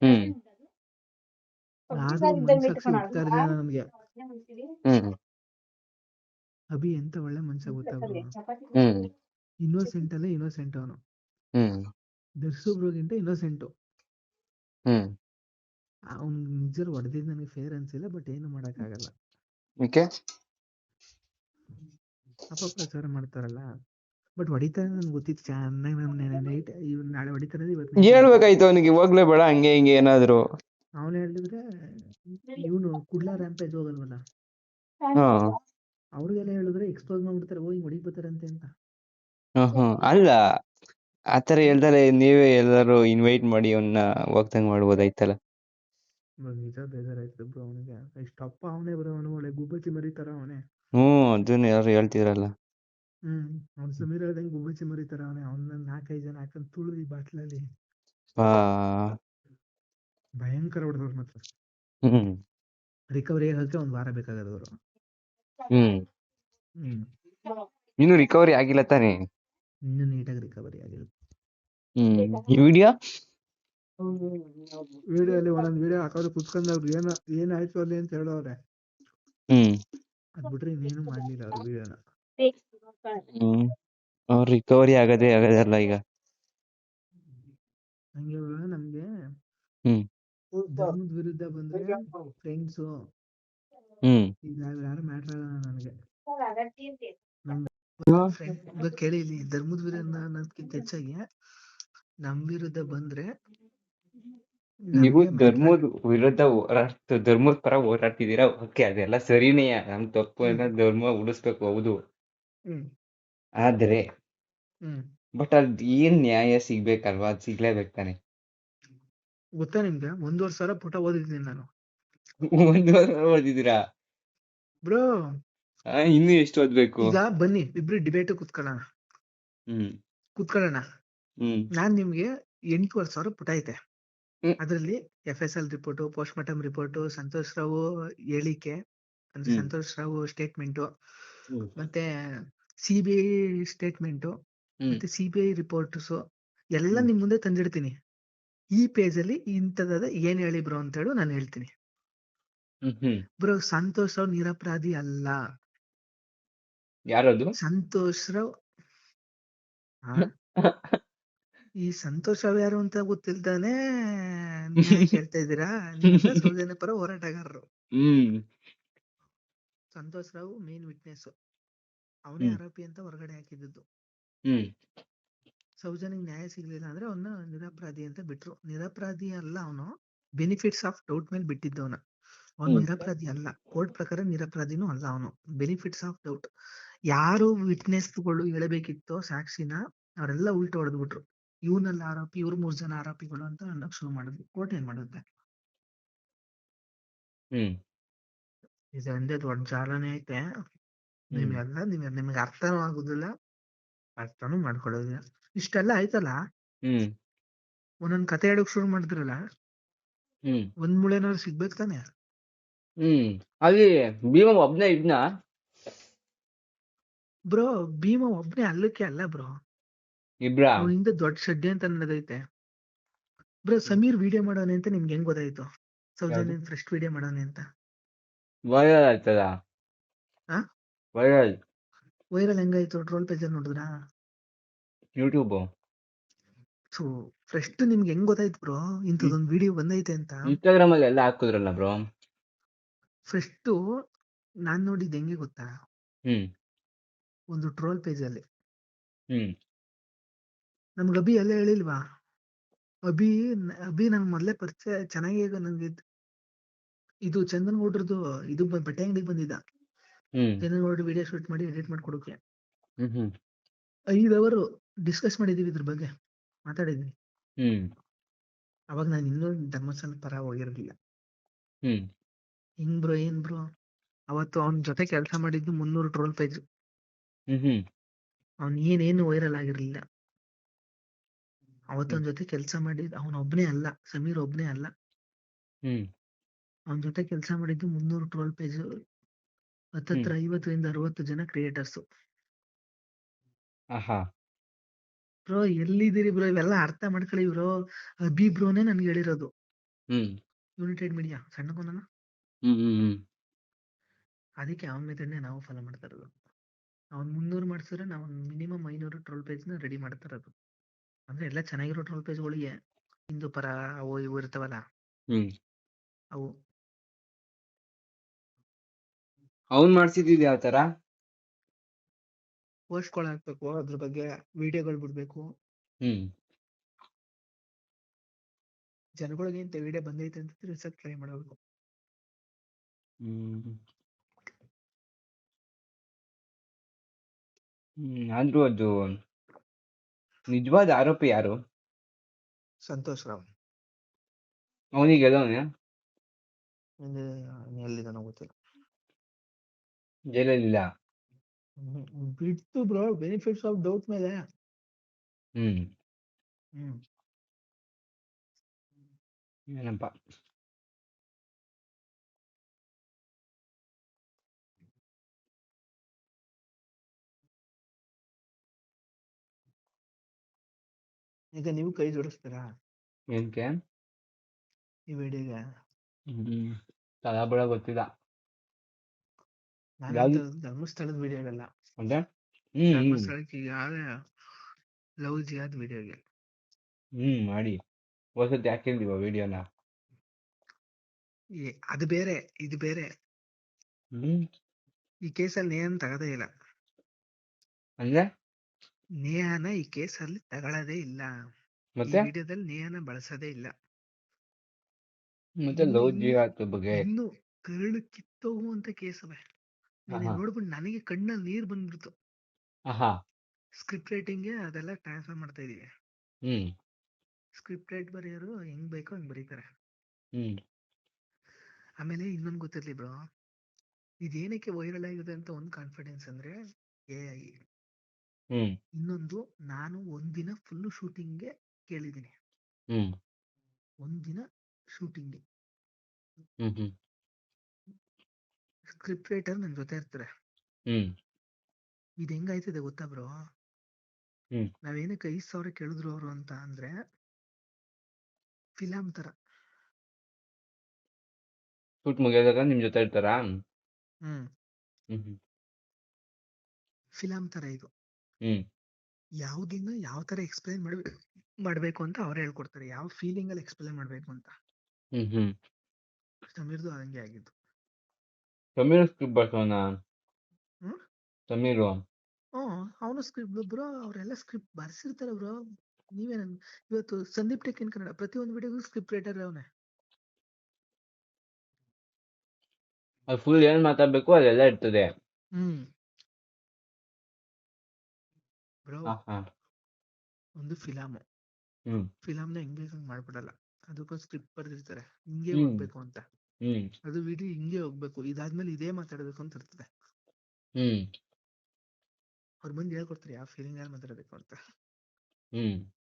ಹ್ಮ್. ಆದ್ರೂ ಮನ್ಸಕ್ ಸಿಗ್ತಾ ಇರ್ಲಿಲ್ಲ ನನ್ಗೆ. ಹ್ಮ್. ಅಭಿ ಎಂತ ಒಳ್ಳೆ ಮನುಷ್ಯ ಗೊತ್ತಾ ಬ್ರೋ? ಹ್ಮ್. ಇನ್ನೋಸೆಂಟ್ ಅಲ್ಲೇ ಇನ್ನೋಸೆಂಟ್ ಅವನು. ಹ್ಮ್. ದರ್ಶು ಇನ್ನೋಸೆಂಟ್ ಇನ್ನೋಸೆಂಟು ಹ್ಮ್. ಅವ್ನ್ ನಿಜರ್ ಹೊಡೆದಿದ್ ನನಗೆ ಫೇರ್ ಅನ್ಸಿಲ್ಲ ಬಟ್ ಏನು ಮಾಡಕ್ಕಾಗಲ್ಲ. ಓಕೆ ಅಪಪ್ರಚಾರ ಮಾಡ್ತಾರಲ್ಲ? ಬಟ್ ಹೊಡಿತಾರೆ ನನ್ಗೆ ಗೊತ್ತಿತ್ತು ಚೆನ್ನಾಗಿ ನಾನು ನೈಟ್ ನಾಳೆ ಹೊಡಿತಾರೆ ಇವತ್ತು ಹೇಳ್ಬೇಕಾಯ್ತು ಅವನಿಗೆ ಹೋಗ್ಲೇ ಬೇಡ ಹಂಗೆ ಹಿಂಗೆ ಏನಾದ್ರು. ಅವನು ಹೇಳಿದ್ರೆ ಇವನು ಕುಡ್ಲ ರ್ಯಾಂಪೇಜ್ ಹೋಗಲ್ವಲ್ಲ? ಅವ್ರಿಗೆಲ್ಲ ಹೇಳಿದ್ರೆ ಎಕ್ಸ್ಪೋಸ್ ಮಾಡ್ಬಿಡ್ತಾರೆ ಹೋಗಿ ಹಿಂಗ್ ಅಂತ. ಹ್ಮ್ ಹ್ಮ್ ಅಲ್ಲ ಆತರ ಹೇಳ್ದಾರೆ ನೀವೇ ಎಲ್ಲರೂ ಇನ್ವೈಟ್ ಮಾಡಿ ಅವನ್ನ ಹೋಗ್ದಂಗ್ ಮಾಡ್ಬೋದಾಯ್ತಲ್ಲ? ನಿಜ ಬೇಜಾರಾಯ್ತು ಬ್ರೋ ಅವನಿಗೆ. ಇಷ್ಟಪ್ಪ ಅವನೇ ಬರೋ ಅವನು ಒಳ್ಳೆ ಗುಬ್ಬಚ್ಚಿ ಮರಿತಾರ ಅವನೇ. ಹ್ಮ್ ಅದನ್ನ ಯಾರು ಹೇಳ್ತಿದ್ರಲ್ಲ. ಹ್ಮ್ ಅವ್ನ್ ಸಮೀರ್ ಹೇಳ್ದಂಗೆ ಗುಬ್ಬಚ್ಚಿ ಮರಿತಾರ ಅವನೇ. ಅವ್ನ ನಾಲ್ಕೈದು ಜನ ಹಾಕೊಂಡ್ ತುಳಿದು ಬಾಟ್ಲಲ್ಲಿ. ಆ ಭಯಂಕರ ಹೊಡೆದವ್ರು ಮಾತ್ರ. ಹ್ಮ್ ರಿಕವರಿ ಆಗಕ್ಕೆ ಒಂದ್ ವಾರ ಬೇಕಾಗದವ್ರು. ಹ್ಮ್ ಹ್ಮ್. ಇನ್ನು ರಿಕವರಿ ಆಗಿಲ್ಲ ತಾನೇ? ಇನ್ನು ನೀಟಾಗಿ ರಿಕವರಿ ಆಗಿಲ್ಲ. ಹ್ಮ್ ಈ ವಿಡಿಯೋ? ವಿಡಿಯೋ ಅಲ್ಲಿ ಒಂದೊಂದು ವಿಡಿಯೋ ಹಾಕೋದು ಕುತ್ಕೊಂಡವ್ರು ಏನ ಏನಾಯ್ತು ಅಲ್ಲಿ ಅಂತ ಹೇಳೋರೆ ಹ್ಮ್ ಅದ್ ಬಿಟ್ರೆ ಇನ್ನೇನು ಮಾಡ್ಲಿಲ್ಲ ಅವ್ರು ವಿಡಿಯೋನ ಹ್ಮ್ ಅವ್ರ ರಿಕವರಿ ಆಗದೆ ಆಗದಲ್ಲ ಈಗ. ಹಂಗೆ ಇವಾಗ ನಮ್ಗೆ ಹ್ಮ್. ಧರ್ಮದ ವಿರುದ್ಧ ಬಂದ್ರೆ ಫ್ರೆಂಡ್ಸು ಹ್ಮ್. ಈಗ ಯಾರು ಮ್ಯಾಟ್ರ್ ಆಗಲ್ಲ ನನಗೆ. ಫ್ರೆಂಡ್ ಕೇಳಿ ಇಲ್ಲಿ ಧರ್ಮದ ವಿರುದ್ಧ ಅನ್ನೋದಕ್ಕಿಂತ ಹೆಚ್ಚಾಗಿ ನಮ್ ವಿರುದ್ಧ ಬಂದ್ರೆ ನೀವು ಧರ್ಮೋದ್ ವಿರುದ್ಧ ಹೋರಾಡ್ತ ಧರ್ಮದ ಪರ ಹೋರಾಡ್ತಿದ್ದೀರಾ ಓಕೆ ಅದೆಲ್ಲ ಸರಿನೇ ನಮ್ ತಪ್ಪು ಎಲ್ಲ ಧರ್ಮ ಉಳಿಸ್ಬೇಕು ಹೌದು ಆದ್ರೆ ಬಟ್ ಅದ್ ಏನ್ ನ್ಯಾಯ ಸಿಗ್ಬೇಕಲ್ವಾ ಅದ್ ಸಿಗ್ಲೇಬೇಕು ತಾನೆ ಗೊತ್ತಾ ನಿಮ್ಗೆ ಒಂದೂವರೆ ಸಾವಿರ ಪುಟ ಓದಿದ್ದೀನಿ ನಾನು ಒಂದೂವರೆ ಸಾವಿರ ಓದಿದ್ದೀರಾ ಬ್ರೋ ಆ, ಇನ್ನು ಎಷ್ಟು ಓದ್ಬೇಕು ಈಗ ಬನ್ನಿ ಇಬ್ರು ಡಿಬೇಟ್ ಕುತ್ಕೊಳ್ಳೋಣ ಕುತ್ಕೊಳ್ಳೋಣ ನಾನ್ ನಿಮ್ಗೆ ಎಂಟೂವರೆ ಸಾವಿರ ಪುಟ ಐತೆ. ಅದ್ರಲ್ಲಿ F S L report post mortem report Santosh Rao ಹೇಳಿಕೆ ಅಂದ್ರೆ ಸಂತೋಷ್ ರಾವ್ ಸ್ಟೇಟ್ಮೆಂಟ್ ಮತ್ತೆ ಸಿಬಿಐ ಸ್ಟೇಟ್ಮೆಂಟ್ ಮತ್ತೆ ಸಿಬಿಐ ರಿಪೋರ್ಟ್ಸ್ ಎಲ್ಲ. ನಿಮ್ ಮುಂದೆ ತಂದಿಡ್ತೀನಿ. ಈ ಪೇಜ್ ಅಲ್ಲಿ ಇಂಥದಾದ ಏನ್ ಹೇಳಿ ಬ್ರೋ ಅಂತ ಹೇಳಿ ನಾನು ಹೇಳ್ತೀನಿ. ಬ್ರೋ ಸಂತೋಷ್ ರಾವ್ ನಿರಪರಾಧಿ ಅಲ್ಲ. ಯಾರದು? ಸಂತೋಷ್ ರಾವ್? [laughs] ಈ ಸಂತೋಷ ಯಾರು ಅಂತ ಗೊತ್ತಿಲ್ದಾನೆ ಹೇಳ್ತಾ ಇದೀರಾ ಇದ್ದೀರಾ ಸೌಜನ್ಯ ಪರ ಹೋರಾಟಗಾರರು ಸಂತೋಷ್ ರಾವ್ ಮೇನ್ ವಿಟ್ನೆಸ್ ಅವನೇ. ಆರೋಪಿ ಅಂತ ಹೊರಗಡೆ ಹಾಕಿದ್ದು ಸೌಜನ್ಯಗ್ ನ್ಯಾಯ ಸಿಗ್ಲಿಲ್ಲ ಅಂದ್ರೆ ಅವನ್ನ ನಿರಪರಾಧಿ ಅಂತ ಬಿಟ್ರು ನಿರಪರಾಧಿ ಅಲ್ಲ ಅವನು ಬೆನಿಫಿಟ್ಸ್ ಆಫ್ ಡೌಟ್ ಮೇಲೆ ಬಿಟ್ಟಿದ್ದವನ ಅವನು. ನಿರಪರಾಧಿ ಅಲ್ಲ ಕೋರ್ಟ್ ಪ್ರಕಾರ ನಿರಪರಾಧಿನೂ ಅಲ್ಲ ಅವನು ಬೆನಿಫಿಟ್ಸ್ ಆಫ್ ಡೌಟ್ ಯಾರು ವಿಟ್ನೆಸ್ಗಳು ಹೇಳಬೇಕಿತ್ತೋ ಸಾಕ್ಷಿನ ಅವರೆಲ್ಲ ಉಲ್ಟು ಹೊಡೆದ್ಬಿಟ್ರು ಇವನಲ್ಲಿ ಆರೋಪಿ ಇವ್ರ ಮೂರ್ ಜನ ಆರೋಪಿಗಳು ಅಂತ ಅನ್ನಕ್ ಶುರು ಮಾಡಿದ್ವಿ. ಕೋರ್ಟ್ ಏನ್ ಮಾಡುತ್ತೆ ಹ್ಮ್. ಇದೊಂದೇ ದೊಡ್ಡ ಜಾಲನೆ ಐತೆ. ನಿಮ್ಗೆಲ್ಲ ನೀವ್ ನಿಮ್ಗೆ ಅರ್ಥನೂ ಆಗುದಿಲ್ಲ ಅರ್ಥನೂ ಮಾಡ್ಕೊಳ್ಳೋದಿಲ್ಲ. ಇಷ್ಟೆಲ್ಲ ಆಯ್ತಲ್ಲ? ಹ್ಮ್. ಒಂದೊಂದ್ ಕತೆ ಹೇಳಕ್ ಶುರು ಮಾಡಿದ್ರಲ್ಲ? ಒಂದ್ ಮುಳೆನಾದ್ರು ಸಿಗ್ಬೇಕು ತಾನೆ? ಹ್ಮ್. ಅಲ್ಲಿ ಭೀಮ ಒಬ್ನೇ ಇದ್ನ? ಬ್ರೋ ಭೀಮ ಒಬ್ನೇ ಅಲ್ಲಕ್ಕೆ ಅಲ್ಲ ಬ್ರೋ. ಇಬ್ರ? ಅವನಿಂದ ದೊಡ್ಡ ಸಡ್ಡೆ ಅಂತ ನಡೆದೈತೆ. ಬ್ರೋ ಸಮೀರ್ ವಿಡಿಯೋ ಮಾಡೋನೆ ಅಂತ ನಿಮ್ಗೆ ಹೆಂಗ್ ಗೊತ್ತಾಯ್ತು? ಸೌಜನ್ಯ ಫಸ್ಟ್ ವಿಡಿಯೋ ಮಾಡೋನೆ ಅಂತ. ವೈರಲ್ ಆಯ್ತದ? ವೈರಲ್. ವೈರಲ್ ಹೆಂಗಾಯ್ತು? ಟ್ರೋಲ್ ಪೇಜ್ ಅಲ್ಲಿ ನೋಡಿದ್ರಾ? ಯೂಟ್ಯೂಬ್. ಸೊ ಫಸ್ಟ್ ನಿಮ್ಗೆ ಹೆಂಗ್ ಗೊತ್ತಾಯ್ತು ಬ್ರೋ? ಇಂಥದೊಂದು ವಿಡಿಯೋ ಬಂದೈತೆ ಅಂತ. ಇನ್ಸ್ಟಾಗ್ರಾಮ್ ಅಲ್ಲಿ ಎಲ್ಲ ಹಾಕುದ್ರಲ್ಲ ಬ್ರೋ? ಫಸ್ಟ್ ನಾನ್ ನೋಡಿದ್ ಹೆಂಗೆ ಗೊತ್ತಾ? ಹ್ಮ್. ಒಂದು ಟ್ರೋಲ್ ಪೇಜ್ ಅಲ್ಲಿ ನಮ್ಗೆ ಅಭಿ ಅಲ್ಲೇ ಹೇಳಿಲ್ವಾ? ಅಭಿ ಅಭಿ ನಂಗ್ ಮೊದ್ಲೇ ಪರಿಚಯ ಚೆನ್ನಾಗಿ ನಂಗೆ ಇದು ಚಂದನ್ ಗೌಡ್ರದ್ದು ಇದು ಬಟ್ಟೆ ಅಂಗಡಿಗೆ ಬಂದಿದ್ದ. ಹ್ಮ್. ಚಂದನ್ ಗೌಡ್ರು ವಿಡಿಯೋ ಶೂಟ್ ಮಾಡಿ ಎಡಿಟ್ ಮಾಡ್ಕೊಡೋಕೆ ಐದು ಅವರು ಡಿಸ್ಕಸ್ ಮಾಡಿದೀವಿ ಇದ್ರ ಬಗ್ಗೆ ಮಾತಾಡಿದ್ವಿ. ಹ್ಮ್. ಅವಾಗ ನಾನು ಇನ್ನೂ ಧರ್ಮಸ್ಥಳ ಪರ ಹೋಗಿರ್ಲಿಲ್ಲ. ಹ್ಮ್. ಹಿಂಗ್ ಬ್ರೋ ಏನ್ ಬ್ರೋ? ಅವತ್ತು ಅವನ ಜೊತೆ ಕೆಲಸ ಮಾಡಿದ್ದು ಮುನ್ನೂರು ಟ್ರೋಲ್ ಪೇಜ್ ಅವ್ನ್ ಏನೇನು ವೈರಲ್ ಆಗಿರ್ಲಿಲ್ಲ. ಅವತ್ತು ಅವನ ಜೊತೆ ಕೆಲಸ ಮಾಡಿದ್ ಅವನ ಒಬ್ನೇ ಅಲ್ಲ ಸಮೀರ್ ಒಬ್ನೇ ಅಲ್ಲ. ಅವನ್ ಜೊತೆ ಕೆಲಸ ಮಾಡಿದ್ದು ಮುನ್ನೂರು ಟ್ರೋಲ್ ಪೇಜ್ ಹತ್ತತ್ರ ಐವತ್ತರಿಂದ ಅರವತ್ತು ಜನ ಕ್ರಿಯೇಟರ್ಸ್. ಬ್ರೋ ಎಲ್ಲಿದ್ದೀರಿ ಬ್ರೋ? ಇವೆಲ್ಲ ಅರ್ಥ ಮಾಡ್ಕೊಳ್ಳಿ ಬ್ರೋ. ಅಭಿ ಬ್ರೋನೇ ನನ್ಗೆ ಹೇಳಿರೋದು. ಯುನೈಟೆಡ್ ಮೀಡಿಯಾ ಹ್ಮ್ ಅದಕ್ಕೆ ಅವನ ಮೆಥಡ್ನೇ ನಾವು ಫಾಲೋ ಮಾಡ್ತಾ ಇರೋದು. ಅವ್ನ್ ಮುನ್ನೂರು ಮಾಡ್ಸಿದ್ರೆ ನಾವು ಮಿನಿಮಮ್ ಐನೂರು ಟ್ರೋಲ್ ಪೇಜ್ನ ರೆಡಿ ಮಾಡ್ತಾ ಇರೋದು. ಅಂದ್ರೆ ಎಲ್ಲ ಚೆನ್ನಾಗಿರೋ ಟ್ರೋಲ್ ಪೇಜ್ಗಳಿಗೆ ಹಿಂದೂ ಪರ ಅವು ಇವು ಇರ್ತಾವಲ್ಲ? ಅವು. ಅವನ್ ಮಾಡ್ಸಿದ್ ಯಾವ ತರ? ಪೋಸ್ಟ್ಗಳು ಹಾಕ್ಬೇಕು ಅದ್ರ ಬಗ್ಗೆ ವಿಡಿಯೋಗಳು ಬಿಡ್ಬೇಕು. ಹ್ಮ್. ಜನಗಳಿಗೆ ಇಂಥ ವಿಡಿಯೋ ಬಂದೈತೆ ಅಂತ ತಿಳ್ಸಕ್ ಟ್ರೈ ಮಾಡಬೇಕು. ಆದ್ರೂ ಅದು ನಿಜವಾದ ಆರೋಪಿ ಯಾರು? ಸಂತೋಷ್ ರಾವ್. ಅವನಿಗೆ ಯಾ ಮುಂದೆ ಎಲ್ಲಿದಾನೋ ಗೊತ್ತಿಲ್ಲ. ಜೈಲಲ್ಲಿಲ್ಲ? ಹ್ಮ್. ಬಿಡ್ತು ಬ್ರೋ ಬೆನಿಫಿಟ್ಸ್ ಆಫ್ ಡೌಟ್ ಮೇಲೆ. ಹ್ಮ್. ಏನಪ್ಪ? ಈಗ ನೀವು ಕೈ ಜೋಡಿಸ್ತೀರಾ? ಏನಕ್ಕೆ ಈ ವಿಡಿಯೋಗೆ. ಹ್ಮ್ ಗೊತ್ತಿಲ್ಲ. ನಾನು ಯಾವ್ದು? ಧರ್ಮಸ್ಥಳದ ವಿಡಿಯೋಗಲ್ಲ ಅಂದ್ರೆ? ಹ್ಮ್ ಧರ್ಮಸ್ಥಳಕ್ಕೆ ಈಗಾಗಲೇ ಲವ್ ಜಿಯಾದ್ ವಿಡಿಯೋಗೆ ಹ್ಮ್ ಮಾಡಿ. ಹೊಸದ್ ಹಾಕಿಲ್ದಿವ ವಿಡಿಯೋನ? ಅದು ಬೇರೆ ಇದು ಬೇರೆ. ಹ್ಮ್. ಈ ಕೇಸಲ್ಲಿ ಏನ್ ತಗದೇ ಇಲ್ಲ. ಅಂದ್ರೆ? ನೇಹನ ಈ ಕೇಸಲ್ಲಿ ತಗೊಳ್ಳೋದೇ ಇಲ್ಲ. ಈ ಮತ್ತೆ? ವಿಡಿಯೋದಲ್ಲಿ ನೇಹಾನ ಬಳಸೋದೇ ಇಲ್ಲ. ಮತ್ತೆ ಇನ್ನು- ಲವ್ ಜಿಹಾದ್ ಬಗ್ಗೆ? ಇನ್ನು ಕರಳು ಕಿತ್ತೋಗುವಂತ ಕೇಸವೆ. ನೀನ್ ಆಹಾ. ನೋಡ್ಬಿಟ್ಟು ನನಗೆ ಕಣ್ಣಲ್ಲಿ ನೀರ್ ಬಂದ್ಬಿಡ್ತು. ಸ್ಕ್ರಿಪ್ಟ್ ರೈಟಿಂಗ್ ಅದೆಲ್ಲ ಟ್ರಾನ್ಸ್ಫರ್ ಮಾಡ್ತಾ ಇದೀವಿ. ಹ್ಮ್. ಸ್ಕ್ರಿಪ್ಟ್ ರೈಟ್ ಬರೆಯೋರು ಹೆಂಗ್ ಬೇಕೋ ಹಂಗ್ ಬರೀತಾರೆ. ಹ್ಮ್. ಆಮೇಲೆ ಇನ್ನೊಂದ್ ಗೊತ್ತಿರ್ಲಿ ಬ್ರೋ. ಇದೇನಕ್ಕೆ ವೈರಲ್ ಆಗಿದೆ ಅಂತ ಒಂದ್ ಕಾನ್ಫಿಡೆನ್ಸ್ ಅಂದ್ರೆ ಎ ಐ. ಹ್ಮ್. ಇನ್ನೊಂದು ನಾನು ಒಂದಿನ ಫುಲ್ ಶೂಟಿಂಗ್ಗೆ ಕೇಳಿದ್ದೀನಿ. ಹ್ಮ್. ಒಂದಿನ ಶೂಟಿಂಗ್ ಹ್ಮ್ ಹ್ಮ್ ಸ್ಕ್ರಿಪ್ಟ್ ರೈಟರ್ ನನ್ ಜೊತೆ ಇರ್ತಾರೆ. ಹ್ಮ್. ಇದು ಹೆಂಗಾಯ್ತದೆ ಗೊತ್ತಾ ಬ್ರೋ? ಹ್ಮ್. ನಾವೇನಕ್ಕೆ ಐದು ಸಾವಿರ ಕೇಳಿದ್ರು ಅವರು ಅಂತ ಅಂದ್ರೆ ಫಿಲಂ ತರ. ಶೂಟ್ ಮುಗಿಯೋದಾಗ ನಿಮ್ ಜೊತೆ ಇರ್ತಾರಾ? ಹ್ಮ್. ಹ್ಮ್ ಹ್ಮ್ ಫಿಲಮ್ ತರ ಇದು. ಹ್ಮ್. ಯಾವ್ದನ್ನ ಯಾವ ತರ ಎಕ್ಸ್ಪ್ಲೈನ್ ಮಾಡ್ಬೇಕು ಮಾಡ್ಬೇಕು ಅಂತ ಅವ್ರು ಹೇಳ್ಕೊಡ್ತಾರೆ. ಯಾವ ಫೀಲಿಂಗ್ ಅಲ್ಲಿ ಎಕ್ಸ್ಪ್ಲೈನ್ ಮಾಡ್ಬೇಕು ಅಂತ. ಹ್ಮ್ ಹ್ಮ್. ಸಮೀರ್ದು ಹಂಗೆ ಆಗಿದ್ದು. ಸಮೀರ್ ಸ್ಕ್ರಿಪ್ಟ್ ಬರ್ಸೋಣ ಹ್ಮ್? ಸಮೀರು ಹ್ಮ್ ಅವನು ಸ್ಕ್ರಿಪ್ಟ್ ಬ್ರೋ ಅವರೆಲ್ಲ ಸ್ಕ್ರಿಪ್ಟ್ ಬರ್ಸಿರ್ತಾರೆ ಬ್ರೋ. ನೀವೇನ ಇವತ್ತು ಸಂದೀಪ್ ಟೆಕ್ ಇನ್ ಕನ್ನಡ ಪ್ರತಿಯೊಂದು ವಿಡಿಯೋಗೂ ಸ್ಕ್ರಿಪ್ಟ್ ರೈಟರ್ ಅವನೇ. ಅದು ಫುಲ್ ಏನ್ ಮಾತಾಡ್ಬೇಕು ಅದೆಲ್ಲ ಇರ್ತದೆ. ಹ್ಮ್. ಬ್ರೋ ಒಂದು ಫಿಲಮ್. ಹ್ಮ್. ಫಿಲಮ್ನ ಹೆಂಗ್ ಮಾಡ್ಬಿಡಲ್ಲ. ಅದಕ್ಕೊಂದು ಸ್ಕ್ರಿಪ್ಟ್ ಬರ್ದಿರ್ತಾರೆ. ಹಿಂಗೆ ಹ್ಮ್. ಹೋಗ್ಬೇಕು ಅಂತ. ಹ್ಮ್. ಅದು ವಿಡಿಯೋ ಹಿಂಗೆ ಹೋಗ್ಬೇಕು. ಇದಾದ್ಮೇಲೆ ಇದೇ ಮಾತಾಡ್ಬೇಕು ಅಂತ ಇರ್ತದೆ. ಹ್ಮ್. ಅವ್ರು ಬಂದು ಹೇಳ್ಕೊಡ್ತಾರೆ ಯಾವ ಫೀಲಿಂಗ್ ಅಲ್ಲಿ ಮಾತಾಡ್ಬೇಕು ಅಂತ. ಹ್ಮ್.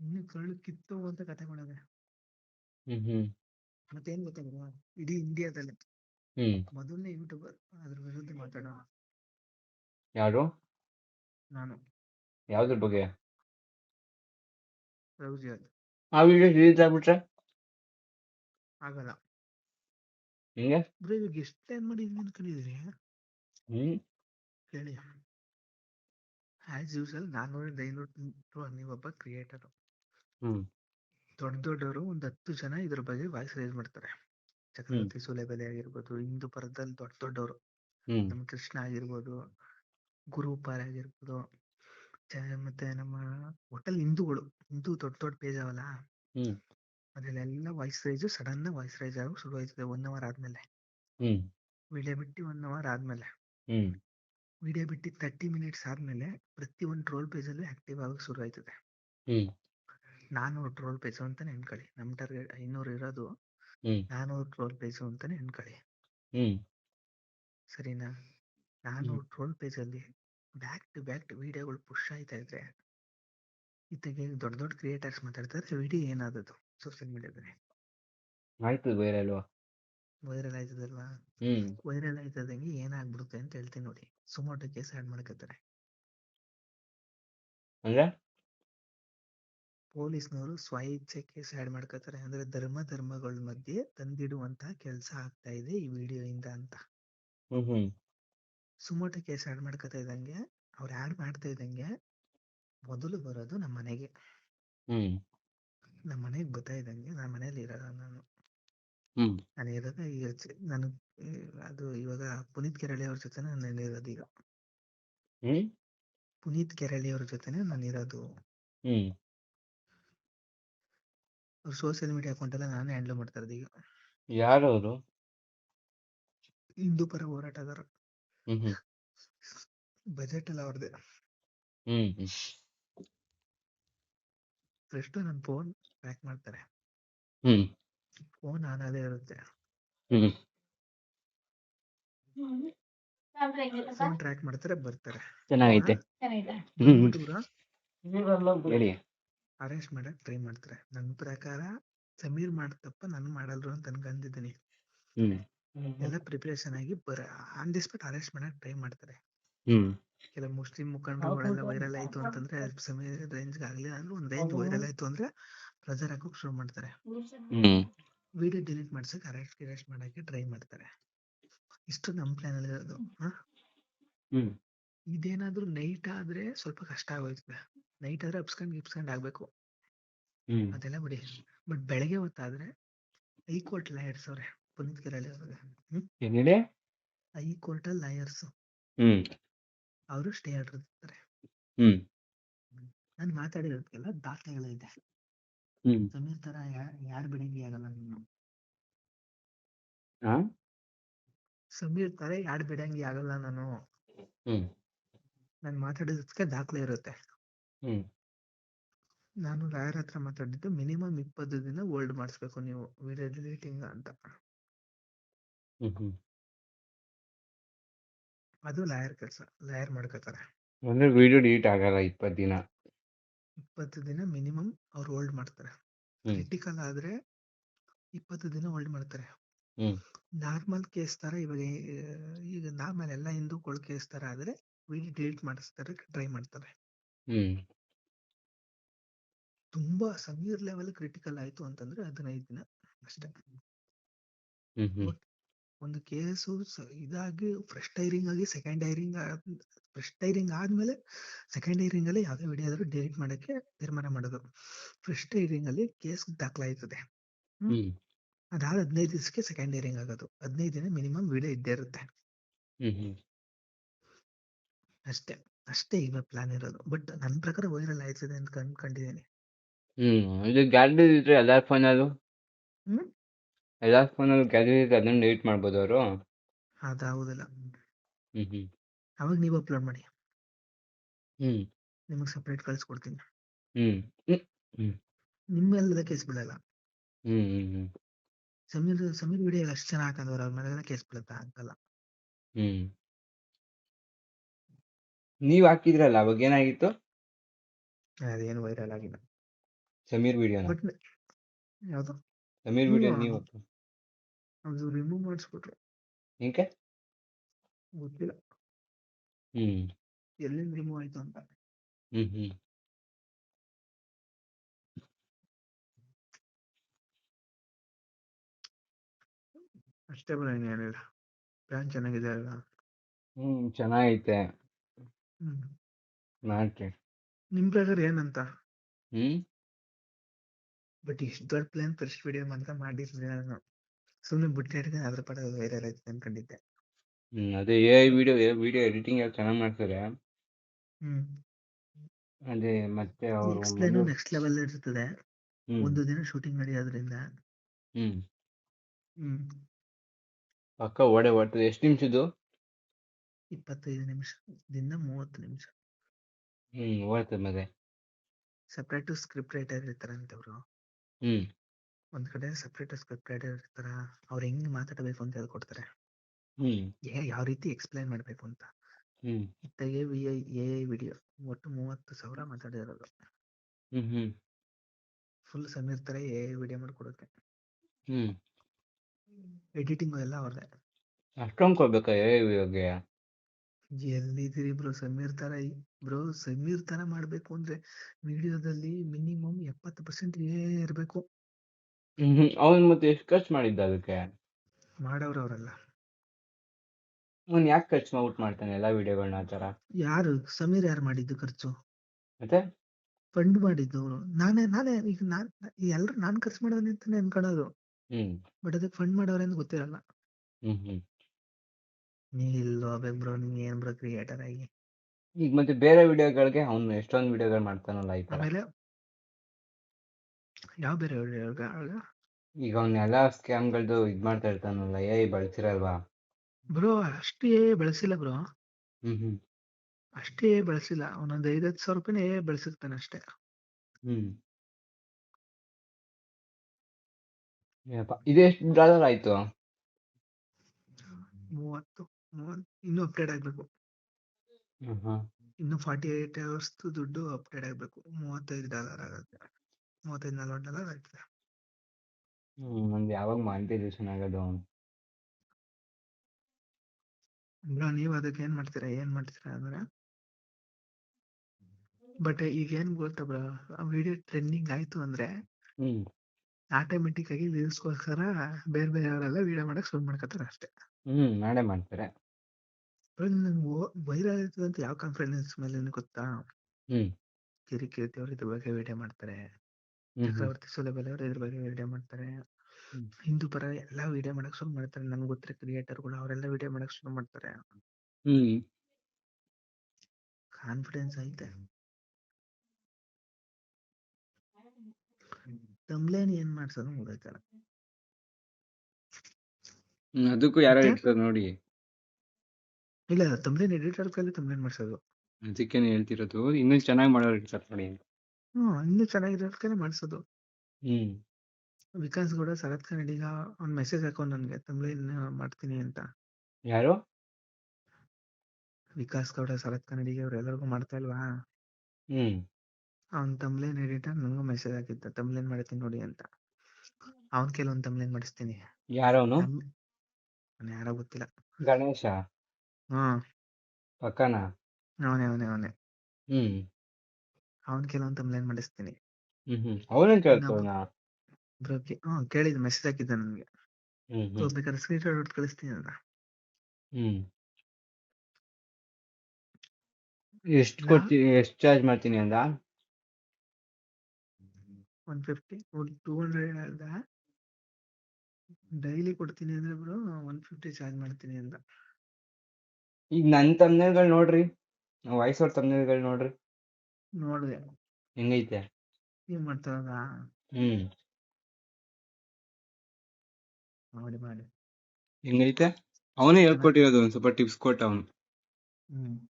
ಇನ್ನು ಕಳ್ಳು ಕಿತ್ತು ಅಂತ ಕತೆ ಹ್ಮ್ ಹ್ಮ್. ಮತ್ತೇನ್ ಗೊತ್ತಾ ಇಡೀ ಇಂಡಿಯಾದಲ್ಲಿ ಹ್ಮ್. ಮೊದಲನೇ ಯೂಟ್ಯೂಬರ್ ಅದ್ರ ವಿರುದ್ಧ ಮಾತಾಡೋ ಯಾರು? ನಾನು. ಯಾವ್ದ್ರ ಬಗ್ಗೆ? ಅದು ಆ ವಿಡಿಯೋ ರಿಲೀಸ್ ಆಗ್ಬಿಟ್ರೆ? ಆಗಲ್ಲ. ಹಿಂಗೆ? ಬ್ರೋ ಇವಾಗ ಎಷ್ಟು ಪ್ಲಾನ್ ಮಾಡಿದ್ವಿ ಅನ್ಕೊಂಡಿದ್ರಿ? ಹ್ಮ್. ಹೇಳಿ. ಆಸ್ ಯೂಸಲ್ ನಾನ್ನೂರಿಂದ ಐನೂರು ನೀವೊಬ್ಬ ಕ್ರಿಯೇಟರ್ ಹ್ಮ್. ದೊಡ್ಡ ದೊಡ್ಡವರು ಒಂದ್ ಹತ್ತು ಜನ ಇದ್ರ ಬಗ್ಗೆ ವಾಯ್ಸ್ ರೈಸ್ ಮಾಡ್ತಾರೆ. ಚಕ್ರವರ್ತಿ ಸೂಲೆಬೆಲೆ ಆಗಿರ್ಬೋದು ಹಿಂದೂ ಪರದಲ್ಲಿ ದೊಡ್ಡ ದೊಡ್ಡವರು. ಹ್ಮ್. ನಮ್ಮ ಕೃಷ್ಣ ಆಗಿರ್ಬೋದು ಗುರುಪಾಲ್ ಆಗಿರ್ಬೋದು ಮತ್ತೆ ನಮ್ಮ ಒಟ್ಟಲ್ಲಿ ಹಿಂದೂಗಳು ಹಿಂದೂ ದೊಡ್ಡ ದೊಡ್ಡ ಪೇಜ್ ಅವಲ್ಲ? ಹ್ಮ್. ಅದ್ರಲ್ಲೆಲ್ಲ voice rise sudden voice rise ಆಗೋ ಶುರು ಆಯ್ತದೆ ಒನ್ ಅವರ್ ಆದ್ಮೇಲೆ. ವಿಡಿಯೋ ಬಿಟ್ಟು ಒನ್ ಅವರ್ ಆದ್ಮೇಲೆ. ವಿಡಿಯೋ ಬಿಟ್ಟು ತರ್ಟಿ ಮಿನಿಟ್ಸ್ ಆದ್ಮೇಲೆ ಪ್ರತಿ ಒಂದು ಟ್ರೋಲ್ ಪೇಜಲ್ಲೂ ಆಕ್ಟಿವ್ ಆಗಕ್ಕೆ ಶುರು ಆಯ್ತದೆ ಹ್ಮ್. ನಾನೂರು ಟ್ರೋಲ್ ಪೇಜ್ ಅಂತಾನೆ ಅನ್ಕೊಳ್ಳಿ ನಮ್ ಟಾರ್ಗೆಟ್ ಐನೂರು ಇರೋದು ನಾನೂರು ಟ್ರೋಲ್ ಪೇಜ್ ಅಂತಾನೆ ಅನ್ಕೊಳ್ಳಿ ಸರಿನಾ? ನಾನೂರು ಟ್ರೋಲ್ ಪೇಜಲ್ಲಿ ಬ್ಯಾಕ್ ಟು ಬ್ಯಾಕ್ ವಿಡಿಯೋಗಳು ಪುಷ್ ಆಯ್ತಾ ಇದ್ರೆ ಇತ್ತಾಗೆ ದೊಡ್ಡ ದೊಡ್ಡ ಕ್ರಿಯೇಟರ್ಸ್ ಮಾತಾಡ್ತಾರೆ ವಿಡಿಯೋ ಏನಾದದು ಸೋಷಿಯಲ್ ಮೀಡಿಯಾದಲ್ಲಿ ಆಯ್ತು ಬೇರೆ ಅಲ್ವಾ ವೈರಲ್ ಆಯ್ತದಲ್ವಾ ವೈರಲ್ ಆಯ್ತದಂಗೆ ಏನಾಗ್ಬಿಡುತ್ತೆ ಅಂತ ಹೇಳ್ತೀನಿ ನೋಡಿ. ಸುಮಾರು ಕೇಸ್ ಆಡ್ ಮಾಡ್ಕತ್ತಾರೆ. ಪೊಲೀಸ್ನವರು ಸ್ವ ಇಚ್ಛೆ ಕೇಸ್ ಆಡ್ ಮಾಡ್ಕೋತಾರೆ ಅಂದ್ರೆ ಧರ್ಮ ಧರ್ಮಗಳ ಮಧ್ಯೆ ತಂದಿಡುವಂತಹ ಕೆಲಸ ಆಗ್ತಾ ಇದೆ ಈ ವಿಡಿಯೋ ಇಂದ ಅಂತ. ಹ್ಮ್ ಹ್ಮ್. ಸುಮೋಟೋ ಕೇಸ್ ಆಡ್ ಮಾಡ್ಕೊತಾ ಇದ್ದಂಗೆ ಅವ್ರು ಆಡ್ ಮಾಡ್ತಾ ಇದ್ದಂಗೆ ಮೊದಲು ಬರೋದು ನಮ್ಮ ಮನೆಗೆ. ಹ್ಮ್. ನಮ್ಮ ಮನೆಗೆ ಬರ್ತಾ ಇದ್ದಂಗೆ ನಮ್ಮ ಮನೇಲಿ ಇರಲ್ಲ ನಾನು. ನಾನು ಇರೋದು ಈಗ ನಾನು ಅದು ಇವಾಗ ಪುನೀತ್ ಕೆರಳಿ ಅವ್ರ ಜೊತೆ ನಾನು ಇರೋದು ಈಗ. ಪುನೀತ್ ಕೆರಳಿ ಅವ್ರ ಜೊತೆನೆ ನಾನು ಇರೋದು. ಹ್ಮ್. ಅವ್ರ ಸೋಷಿಯಲ್ ಮೀಡಿಯಾ ಅಕೌಂಟ್ ಎಲ್ಲ ನಾನೇ ಹ್ಯಾಂಡಲ್ ಮಾಡ್ತಾ ಇರೋದು ಈಗ. ಯಾರು ಅವರು ಹಿಂದೂ ಪರ ಹೋರಾಟಗಾರ. ಹ್ಮ್. ಹ್ಮ್ ಬಜೆಟ್ ಎಲ್ಲ ಅವ್ರದೇ. ಹ್ಮ್ ಹ್ಮ್. ಫಸ್ಟ್ ನನ್ನ ಫೋನ್ ಟ್ರ್ಯಾಕ್ ಮಾಡ್ತಾರೆ. ಹ್ಮ್. ಫೋನ್ ಆನ್ ಆಗೇ ಇರುತ್ತೆ. ಹ್ಮ್. ಫೋನ್ ಟ್ರ್ಯಾಕ್ ಮಾಡ್ತಾರೆ ಬರ್ತಾರೆ. ಚೆನ್ನಾಗೈತೆ. ಹ್ಮ್ ಹೇಳಿ. ಅರೆಸ್ಟ್ ಮಾಡಕ್ ಟ್ರೈ ಮಾಡ್ತಾರೆ. ನನ್ನ ಪ್ರಕಾರ ಸಮೀರ್ ಮಾಡ್ತಪ್ಪ ನಾನು ಮಾಡಲ್ರು ಅಂತ ಅನ್ಕೊಂಡಿದ್ದೀನಿ ಹ್ಮ್. ಪ್ರಿಪರೇಷನ್ ಆಗಿ ಬರ ಆನ್ ದಿ ಸ್ಪಾಟ್ ಅರೆಸ್ಟ್ ಮಾಡಕ್ ಟ್ರೈ ಮಾಡ್ತಾರೆ. ಕೆಲವು ಮುಸ್ಲಿಂ ಮುಖಂಡರುಗಳೆಲ್ಲ ವೈರಲ್ ಆಯ್ತು ಅಂತಂದ್ರೆ ಸಮಯ ರೇಂಜ್ ಆಗ್ಲಿಲ್ಲ ಅಂದ್ರೆ ಒಂದ್ ರೇಂಜ್ ವೈರಲ್ ಆಯ್ತು ಅಂದ್ರೆ ಪ್ರಜರ್ ಹಾಕೋಕ್ ಶುರು ಮಾಡ್ತಾರೆ. ವಿಡಿಯೋ ಡಿಲೀಟ್ ಮಾಡ್ಸಕ್ ಅರೆಸ್ಟ್ ಅರೆಸ್ಟ್ ಮಾಡಕ್ಕೆ ಟ್ರೈ ಮಾಡ್ತಾರೆ. ಇಷ್ಟು ನಮ್ ಪ್ಲಾನ್ ಅಲ್ಲಿ ಇರೋದು. ಇದೇನಾದ್ರೂ ನೈಟ್ ಆದ್ರೆ ಸ್ವಲ್ಪ ಕಷ್ಟ ಆಗೋಯ್ತದೆ. ನೈಟ್ ಆದ್ರೆ ಅಪ್ಸ್ಕೊಂಡ್ ಗಿಪ್ಸ್ಕೊಂಡ್ ಆಗ್ಬೇಕು. ಅದೆಲ್ಲ ಬಿಡಿ. ಬಟ್ ಬೆಳಗ್ಗೆ ಹೊತ್ತಾದ್ರೆ ಹೈಕೋರ್ಟ್ ಲಾಯರ್ಸ್ ಅವ್ರೆ ಪುನೀತ್ ಕೆರಳಿ ಅವ್ರಿಗೆ ಏನ್ ಹೇಳಿ? ಹೈಕೋರ್ಟ್ ಅಲ್ಲಿ ಲಾಯರ್ಸ್. ಹ್ಮ್. ಅವರು ಸ್ಟೇ ಆರ್ಡರ್ ಇರ್ತಾರೆ ಹ್ಮ್. ನಾನು ಮಾತಾಡಿರೋದಕ್ಕೆಲ್ಲ ದಾಖಲೆಗಳಿದೆ ಸಮೀರ್ ತರ ಯಾರು ಬಿಡಂಗಿ ಆಗಲ್ಲ ನೀನು. ಹಾ ಸಮೀರ್ ತರ ಯಾರು ಬಿಡಂಗಿ ಆಗಲ್ಲ ನಾನು. ನಾನು ಮಾತಾಡಿದಕ್ಕೆ ದಾಖಲೆ ಇರುತ್ತೆ. ನಾನು ಲಾಯರ್ ಹತ್ರ ಮಾತಾಡಿದ್ದು ಮಿನಿಮಮ್ ಇಪ್ಪತ್ತು ದಿನ ಹೋಲ್ಡ್ ಮಾಡಿಸ್ಬೇಕು ನೀವು. ವಿಡಿಯೋ ಡಿಲೀಟಿಂಗ್ ಅಂತ. ಹ್ಮ್. ಅದು ಲಾಯರ್ ಕೆಲಸ ಲಾಯರ್ ಮಾಡ್ಕೋತಾರೆ. ಅಂದ್ರೆ ವಿಡಿಯೋ ಡಿಲೀಟ್ ಆಗಲ್ಲ ಇಪ್ಪತ್ತು ದಿನ. ಇಪ್ಪತ್ತು ದಿನ ಮಿನಿಮಮ್ ಅವ್ರು ಹೋಲ್ಡ್ ಮಾಡ್ತಾರೆ. ಹ್ಮ್. ಕ್ರಿಟಿಕಲ್ ಆದ್ರೆ ಇಪ್ಪತ್ತು ದಿನ ಹೋಲ್ಡ್ ಮಾಡ್ತಾರೆ. ಹ್ಮ್. ನಾರ್ಮಲ್ ಕೇಸ್ ತರ ಇವಾಗ ಈಗ ನಾರ್ಮಲ್ ಎಲ್ಲ ಹಿಂದೂಗಳು ಕೇಸ್ ತರ ಆದ್ರೆ ವಿಡಿಯೋ ಡಿಲೀಟ್ ಮಾಡಿಸ್ತಾರೆ ಟ್ರೈ ಮಾಡ್ತಾರೆ. ಹ್ಮ್. ತುಂಬಾ ಸಮೀರ್ ಲೆವೆಲ್ ಕ್ರಿಟಿಕಲ್ ಆಯ್ತು ಅಂತಂದ್ರೆ ಹದಿನೈದು ದಿನ ಅಷ್ಟೇ. ಹ್ಮ್ ಹ್ಮ್. ಒಂದು ಕೇಸು ಇದಾಗಿ ಫಸ್ಟ್ ಹೈರಿಂಗ್ ಆಗಿ ಸೆಕೆಂಡ್ ಹೈರಿಂಗ್ ಫಸ್ಟ್ ಹೈರಿಂಗ್ ಆದ್ಮೇಲೆ ಸೆಕೆಂಡ್ ಟೈರಿಂಗ್ ಅಲ್ಲಿ ಯಾವುದೇ ವಿಡಿಯೋ ಆದರೂ ಡಿಲೀಟ್ ಮಾಡಕ್ಕೆ ತೀರ್ಮಾನ ಮಾಡೋದು. ಫಸ್ಟ್ ಟೈರಿಂಗ್ ಅಲ್ಲಿ ಕೇಸ್ ದಾಖಲಾಯ್ತದೆ. ಅದಾದ ಹದಿನೈದು ದಿವಸಕ್ಕೆ ಸೆಕೆಂಡ್ ಇಯರಿಂಗ್ ಆಗೋದು. ಹದಿನೈದು ದಿನ ಮಿನಿಮಮ್ ವಿಡಿಯೋ ಇದ್ದೇ ಇರುತ್ತೆ. ಅಷ್ಟೇ. ಅಷ್ಟೇ ಈಗ ಪ್ಲಾನ್ ಇರೋದು. ಬಟ್ ನನ್ನ ಪ್ರಕಾರ ವೈರಲ್ ಆಯ್ತದೆ ಅಂತ ಅನ್ಕೊಂಡಿದ್ದೀನಿ ಹ್ಮ್. ಇದು ಗ್ಯಾರಂಟಿ ಇದ್ರೆ ಎಲ್ಲಾರ್ ಫೋನಲ್ಲೂ ಹ್ಮ್? ಎಲ್ಲಾರ್ ಅಲ್ಲಿ ಗ್ಯಾಲರಿ ಇದೆ ಅದನ್ನ ಡಿಲೀಟ್ ಮಾಡ್ಬೋದು ಅವರು? ಅದಾಗುದಿಲ್ಲ ಹ್ಮ್ ಹ್ಮ್ ಅವಾಗ ನೀವು ಅಪ್ಲೋಡ್ ಮಾಡಿ. ಹ್ಮ್. ನಿಮಗೆ ಸಪ್ರೇಟ್ ಕಳ್ಸ್ಕೊಡ್ತೀನಿ. ಹ್ಮ್. ಹ್ಮ್. ಹ್ಮ್. ನಿಮ್ಮೆಲ್ಲದ ಕೇಸ್ ಬಿಡಲ್ಲ. ಹ್ಮ್ ಹ್ಮ್ ಹ್ಮ್. ಸಮೀರ್ ಸಮೀರ್ ವಿಡಿಯೋ ಅಷ್ಟು ಚೆನ್ನಾಗಿ ಹಾಕಂದವ್ರು ಅವ್ರ ಮೇಲೆಲ್ಲ ಕೇಸ್ ಬಿಡತ್ತ ಹಾಕಲ್ಲ ಹ್ಮ್. ನೀವ್ ಹಾಕಿದ್ರಲ್ಲ ಅವಾಗ ಏನಾಗಿತ್ತು? ಅದೇನು ವೈರಲ್ ಆಗಿಲ್ಲ. ಸಮೀರ್ ವಿಡಿಯೋ ಬಟ್ ಯಾವ್ದು? ಸಮೀರ್ ವಿಡಿಯೋ ನೀವು ಅದು ರಿಮೂವ್ ಮಾಡಿಸ್ಬಿಟ್ರು. ಏಕೆ? ಗೊತ್ತಿಲ್ಲ. ಹ್ಮ್. ಎಲ್ಲಿಂದ ರಿಮೂವ್ ಆಯ್ತು ಅಂತ. ಹ್ಮ್ ಹ್ಮ್. ಅಷ್ಟೇ ಬರ ಏನಿಲ್ಲ. ಪ್ಲಾನ್ ಚೆನ್ನಾಗಿದೆ ಅಲ್ಲ ಹ್ಮ್ ಚೆನ್ನಾಗೈತೆ. ಹ್ಮ್. ಮಾಡ್ರಿ ನಿಮ್ ಪ್ರಕಾರ ಏನಂತ? ಹ್ಮ್? ಬಟ್ ಇಷ್ಟು ದೊಡ್ಡ ಪ್ಲಾನ್ ಫಸ್ಟ್ ವಿಡಿಯೋ ಮಾತ್ರ ಮಾಡಿರ್ಲಿಲ್ಲ ನಾನು. ಸುಮ್ಮನೆ ಬಿಟ್ಟಿಡ್ಕೊಂಡು ಅದ್ರ ಪಡ ವೈರಲ್ ಆಯ್ತು ಅನ್ಕೊಂಡಿದ್ದೆ ಹ್ಮ್ ಅದೇ A I video video editing ಎಲ್ಲ ಚೆನ್ನಾಗಿ ಮಾಡ್ತಾರೆ. ಹ್ಮ್. ಅದೇ ಮತ್ತೆ ಅವರು ನೆಕ್ಸ್ಟ್ ಲೆವೆಲ್ ಇರ್ತದೆ. ಹ್ಮ್. ಒಂದು ದಿನ ಶೂಟಿಂಗ್ ನಡೆಯೋದ್ರಿಂದ. ಹ್ಮ್. ಹ್ಮ್. ಪಕ್ಕ ಓಡೆ ಓಡ್ತದೆ ಎಷ್ಟು ನಿಮಿಷದ್ದು? ಇಪ್ಪತ್ತೈದು ನಿಮಿಷ ದಿಂದ ಮೂವತ್ತು ನಿಮಿಷ. ಹ್ಮ್ ಓಡ್ತದೆ ಮತ್ತೆ ಸಪ್ರೇಟ್ ಸ್ಕ್ರಿಪ್ಟ್ ರೈಟರ್ ಇರ್ತಾರಂತೆ ಅವರು. ಹ್ಮ್. ಒಂದ್ ಕಡೆ ಸಪ್ರೇಟ್ ಸ್ಕ್ರಿಪ್ಟ್ ರೈಟರ್ ಇರ್ತಾರ ಅವ್ರ ಹೆಂಗ್ ಮಾತಾಡಬೇಕು ಅಂತ ಹೇಳ್ಕೊಡ್ತಾರೆ. ಹ್ಮ್. ಯಾವ ರೀತಿ ಎಕ್ಸ್ಪ್ಲೈನ್ ಮಾಡ್ಬೇಕು ಅಂತ. ಹ್ಮ್. ಇತ್ತಾಗೆ V I A I video ಒಟ್ಟು ಮೂವತ್ತು ಸಾವಿರ ಮಾತಾಡಿರೋದು. ಹ್ಮ್ ಹ್ಮ್. ಫುಲ್ ಸಮೀರ್ ತರ ಎ ಐ ವಿಡಿಯೋ ಮಾಡ್ಕೊಡೋಕೆ. ಹ್ಮ್. ಎಡಿಟಿಂಗ್ ಎಲ್ಲ ಅವ್ರದೇ. ಅಷ್ಟೊಂದು ಕೊಡ್ಬೇಕಾ ಇವಾಗೆ ಎಲ್ಲಿದ್ದೀರಿ ಬ್ರೋ? ಸಮೀರ್ ತರ ಬ್ರೋ ಸಮೀರ್ ತರ ಮಾಡ್ಬೇಕು ಅಂದ್ರೆ ವಿಡಿಯೋದಲ್ಲಿ ಮಿನಿಮಮ್ ಎಪ್ಪತ್ತು ಪರ್ಸೆಂಟ್ ಏ ಇರ್ಬೇಕು. ಹ್ಮ್ ಅವ್ನ್ ಮತ್ತೆ ಎಷ್ಟು ಖರ್ಚು ಮಾಡಿದ್ದ ಅದಕ್ಕೆ? ಮಾಡೋರು ಅವರಲ್ಲ ಅವ್ನ್ ಯಾಕೆ ಖರ್ಚು ಮಾಡ್ಬಿಟ್ಟು ಮಾಡ್ತಾನೆ ಎಲ್ಲಾ ವಿಡಿಯೋಗಳನ್ನ ಆ ತರ ಯಾರು? ಸಮೀರ್ ಯಾರು ಮಾಡಿದ್ದು ಖರ್ಚು? ಮತ್ತೆ? ಫಂಡ್ ಮಾಡಿದ್ದು ಅವರು ನಾನೇ ನಾನೇ ಈಗ ನಾನ್ ಎಲ್ರು ನಾನ್ ಖರ್ಚು ಮಾಡೋದ್ ಅಂತಾನೆ ಅನ್ಕೊಳ್ಳೋದು. ಹ್ಮ್. ಬಟ್ ಅದಕ್ಕೆ ಫಂಡ್ ಮಾಡೋರೆ ಅಂತ ಗೊತ್ತಿರಲ್ಲ. ಹ್ಮ್ ಹ್ಮ್. ನೀ ಇಲ್ಲೋ ಬೇಕು ಬ್ರೋ ನೀ ಏನ್ ಬ್ರೋ ಕ್ರಿಯೇಟರ್ ಆಗಿ? ಈಗ ಮತ್ತೆ ಬೇರೆ ವಿಡಿಯೋಗಳಿಗೆ ಅವ್ನು ಎಷ್ಟೊಂದು ವಿಡಿಯೋಗಳು ಮಾಡ್ತಾನಲ್ಲ ಈ ತರ ಆಮೇಲೆ ಯಾವ ಬೇರೆ ಈಗ ಅವ್ನೆಲ್ಲ ಎಲ್ಲಾ ಸ್ಕ್ಯಾಮ್ಗಳದ್ದು ಇದ್ ಮಾಡ್ತಾ ಇರ್ತಾನಲ್ಲ ಏ ಬಳಸಿರಲ್ವಾ? ಬ್ರೋ ಅಷ್ಟೇ ಬಳಸಿಲ್ಲ ಬ್ರೋ. ಹ್ಮ್ ಹ್ಮ್ ಅಷ್ಟೇ ಬಳಸಿಲ್ಲ. ಒಂದೊಂದ್ ಐದತ್ತು ಸಾವಿರ ರೂಪಾಯಿನೇ ಬಳಸಿರ್ತಾನೆ ಅಷ್ಟೇ. ಹ್ಮ್. ಏನಪ್ಪ ಇದೆಷ್ಟು ಡಾಲರ್ ಆಯ್ತು? ಮೂವತ್ತು ಮೂವತ್ತು ಇನ್ನೂ ಅಪ್ಡೇಟ್ ಆಗ್ಬೇಕು. ಹ್ಮ್ ಹ್ಮ್ ಇನ್ನು ಫಾರ್ಟಿ ಏಟ್ ಅವರ್ಸ್ ದುಡ್ಡು ಅಪ್ಡೇಟ್ ಆಗ್ಬೇಕು. ಮೂವತ್ತೈದು ಡಾಲರ್ ಆಗುತ್ತೆ. ಮೂವತ್ತೈದು ನಲ್ವತ್ತು ಡಾಲರ್ ಆಗ್ತದೆ ಹ್ಮ್ ನಂದು ಯಾವಾಗ ಮಾನಿಟೈಸೇಷನ್ ಆಗೋದು. ಬ್ರೋ ನೀವ್ ಅದಕ್ಕೆ ಏನ್ ಮಾಡ್ತೀರಾ? ಏನ್ ಮಾಡ್ತೀರಾ ಅಂದ್ರೆ? ಬಟ್ ಈಗ ಏನ್ ಗೊತ್ತಾ ಬ್ರೋ ವಿಡಿಯೋ ಟ್ರೆಂಡಿಂಗ್ ಆಯ್ತು ಅಂದ್ರೆ ಹ್ಮ್. ಆಟೋಮೆಟಿಕ್ ಆಗಿ ವ್ಯೂಸ್ಗೋಸ್ಕರ ಬೇರೆ ಬೇರೆಯವರೆಲ್ಲ ವಿಡಿಯೋ ಮಾಡಕ್ ಶುರು ಮಾಡ್ಕೊತಾರೆ ಅಷ್ಟೇ. ಹ್ಮ್ ನಾಳೆ ಮಾಡ್ತಾರೆ. ವೈರಲ್ ಆಯ್ತದೆ ಅಂತ ಯಾವ ಕಾನ್ಫಿಡೆನ್ಸ್ ಮೇಲೆ ಗೊತ್ತಾ? ಹ್ಮ್. ಕಿರಿಕಿರಿ ಅವ್ರ ಇದ್ರ ಬಗ್ಗೆ ವಿಡಿಯೋ ಮಾಡ್ತಾರೆ. ಹ್ಮ್. ಹ್ಮ್ ಚಕ್ರವರ್ತಿ ಸುಲಭಲೆ ಅವರು ಇದ್ರ ಬಗ್ಗೆ ವಿಡಿಯೋ ಮಾಡ್ತಾರೆ. ಹಿಂದೂ ಪರ ಎಲ್ಲಾ ವಿಡಿಯೋ ಮಾಡಕ್ ಶುರು ಮಾಡ್ತಾರೆ. ನನ್ಗೆ ಗೊತ್ತಿರೋ ಕ್ರಿಯೇಟರ್ಗಳು ಅವರೆಲ್ಲ ವಿಡಿಯೋ ಮಾಡಕ್ ಶುರು ಮಾಡ್ತಾರೆ. ಕಾನ್ಫಿಡೆನ್ಸ್ ಐತೆ. ತಮ್ಲೇನ್ ಏನ್ ಮಾಡ್ಸೋದು ಗೊತ್ತಾಯ್ತಲ್ಲ ಹ್ಮ್, ಅದಕ್ಕೂ ಯಾರು? ನೋಡಿ. ಇಲ್ಲ ತಮ್ಲೇನ್ ಎಡಿಟರ್ ಕೈಲಿ ತಮ್ಲೇನ್ ಮಾಡ್ಸೋದು. ಅದಕ್ಕೇನೆ ಹೇಳ್ತಿರೋದು ಇನ್ನೂ ಚೆನ್ನಾಗಿ ಮಾಡೋರು ಇರ್ತಾರೆ ನೋಡಿ. ಹ್ಮ್ ಇನ್ನೂ ಚೆನ್ನಾಗಿರೋ ಕೈಲಿ ಮಾಡ್ಸೋದು. ಹ್ಮ್. ವಿಕಾಸ್ ಗೌಡ ಶರತ್ ಕನ್ನಡಿಗ ಅವ್ನ್ ಮೆಸೇಜ್ ಹಾಕೊಂಡ್ ನನ್ಗೆ ತಮ್ಲೇನ್ ಮಾಡ್ತೀನಿ ಅಂತ. ಯಾರು? ವಿಕಾಸ್ ಗೌಡ ಶರತ್ ಕನ್ನಡಿಗ ಅವ್ರೆಲ್ಲರಿಗೂ ಮಾಡ್ತಾ ಇಲ್ವಾ? ಹ್ಮ್. ಅವ್ನ್ ತಮ್ಲೇನ್ ಎಡಿಟರ್ ನನ್ಗೂ ಮೆಸೇಜ್ ಹಾಕಿದ್ದ ತಮ್ಲೇನ್ ಮಾಡ್ತೀನಿ ನೋಡಿ ಅಂತ. ಅವ್ನ್ ಕೆಲವೊಂದ್ ತಮ್ಲೇನ್ ಮಾಡಿಸ್ತೀನಿ. ಯಾರವನು? ಅವ್ನ್ ಯಾರೋ ಗೊತ್ತಿಲ್ಲ. ಗಣೇಶ? ಹ್ಮ್. ಪಕ್ಕನ? ಅವನೇ ಅವನೇ ಅವನೇ. ಹ್ಮ್. ಅವ್ನ್ ಕೆಲವೊಂದ್ ತಮ್ಲೇನ್ ಮಾಡಿಸ್ತೀನಿ. ಹ್ಮ್ ಅವನೇನ್ ಬ್ರೋಕೆ ಹ್ಮ್ ಕೇಳಿದ್ ಮೆಸೇಜ್ ಹಾಕಿದ್ದ ನನ್ಗೆ. ಹ್ಮ್ ಬೇಕಾದ್ರೆ ಸ್ಕ್ರೀನ್ ಶಾಟ್ ಹೊಡ್ದು ಕಳಿಸ್ತೀನಿ ಅಂತ ಹ್ಮ್. ಎಷ್ಟು ಕೊಡ್ತೀನಿ ಎಷ್ಟು ಚಾರ್ಜ್ ಮಾಡ್ತೀನಿ ಅಂದ? ಒನ್ ಫಿಫ್ಟಿ ಟೂ ಹಂಡ್ರೆಡ್ ಹೇಳ್ದ ಡೈಲಿ ಕೊಡ್ತೀನಿ ಅಂದ್ರೆ ಬ್ರೋ ಒನ್ ಫಿಫ್ಟಿ ಚಾರ್ಜ್ ಮಾಡ್ತೀನಿ ಅಂತ ಈಗ ನನ್ನ ತಮ್ನೇಲ್ಗಳು ನೋಡ್ರಿ. ವಾಯ್ಸ್ ಅವ್ರ ತಮ್ನೇಲ್ಗಳು ನೋಡ್ರಿ. ನೋಡ್ದೆ. ಹೆಂಗೈತೆ? ನೀವ್ ಮಾಡ್ತಾರದ ಹ್ಮ್. ಮಾಡಿ ಮಾಡಿ. ಹೆಂಗೈತೆ? ಅವನೇ ಹೇಳ್ಕೊಟ್ಟಿರೋದು ಒಂದ್ ಸ್ವಲ್ಪ ಟಿಪ್ಸ್ ಕೊಟ್ಟ ಅವನು. ಹ್ಮ್.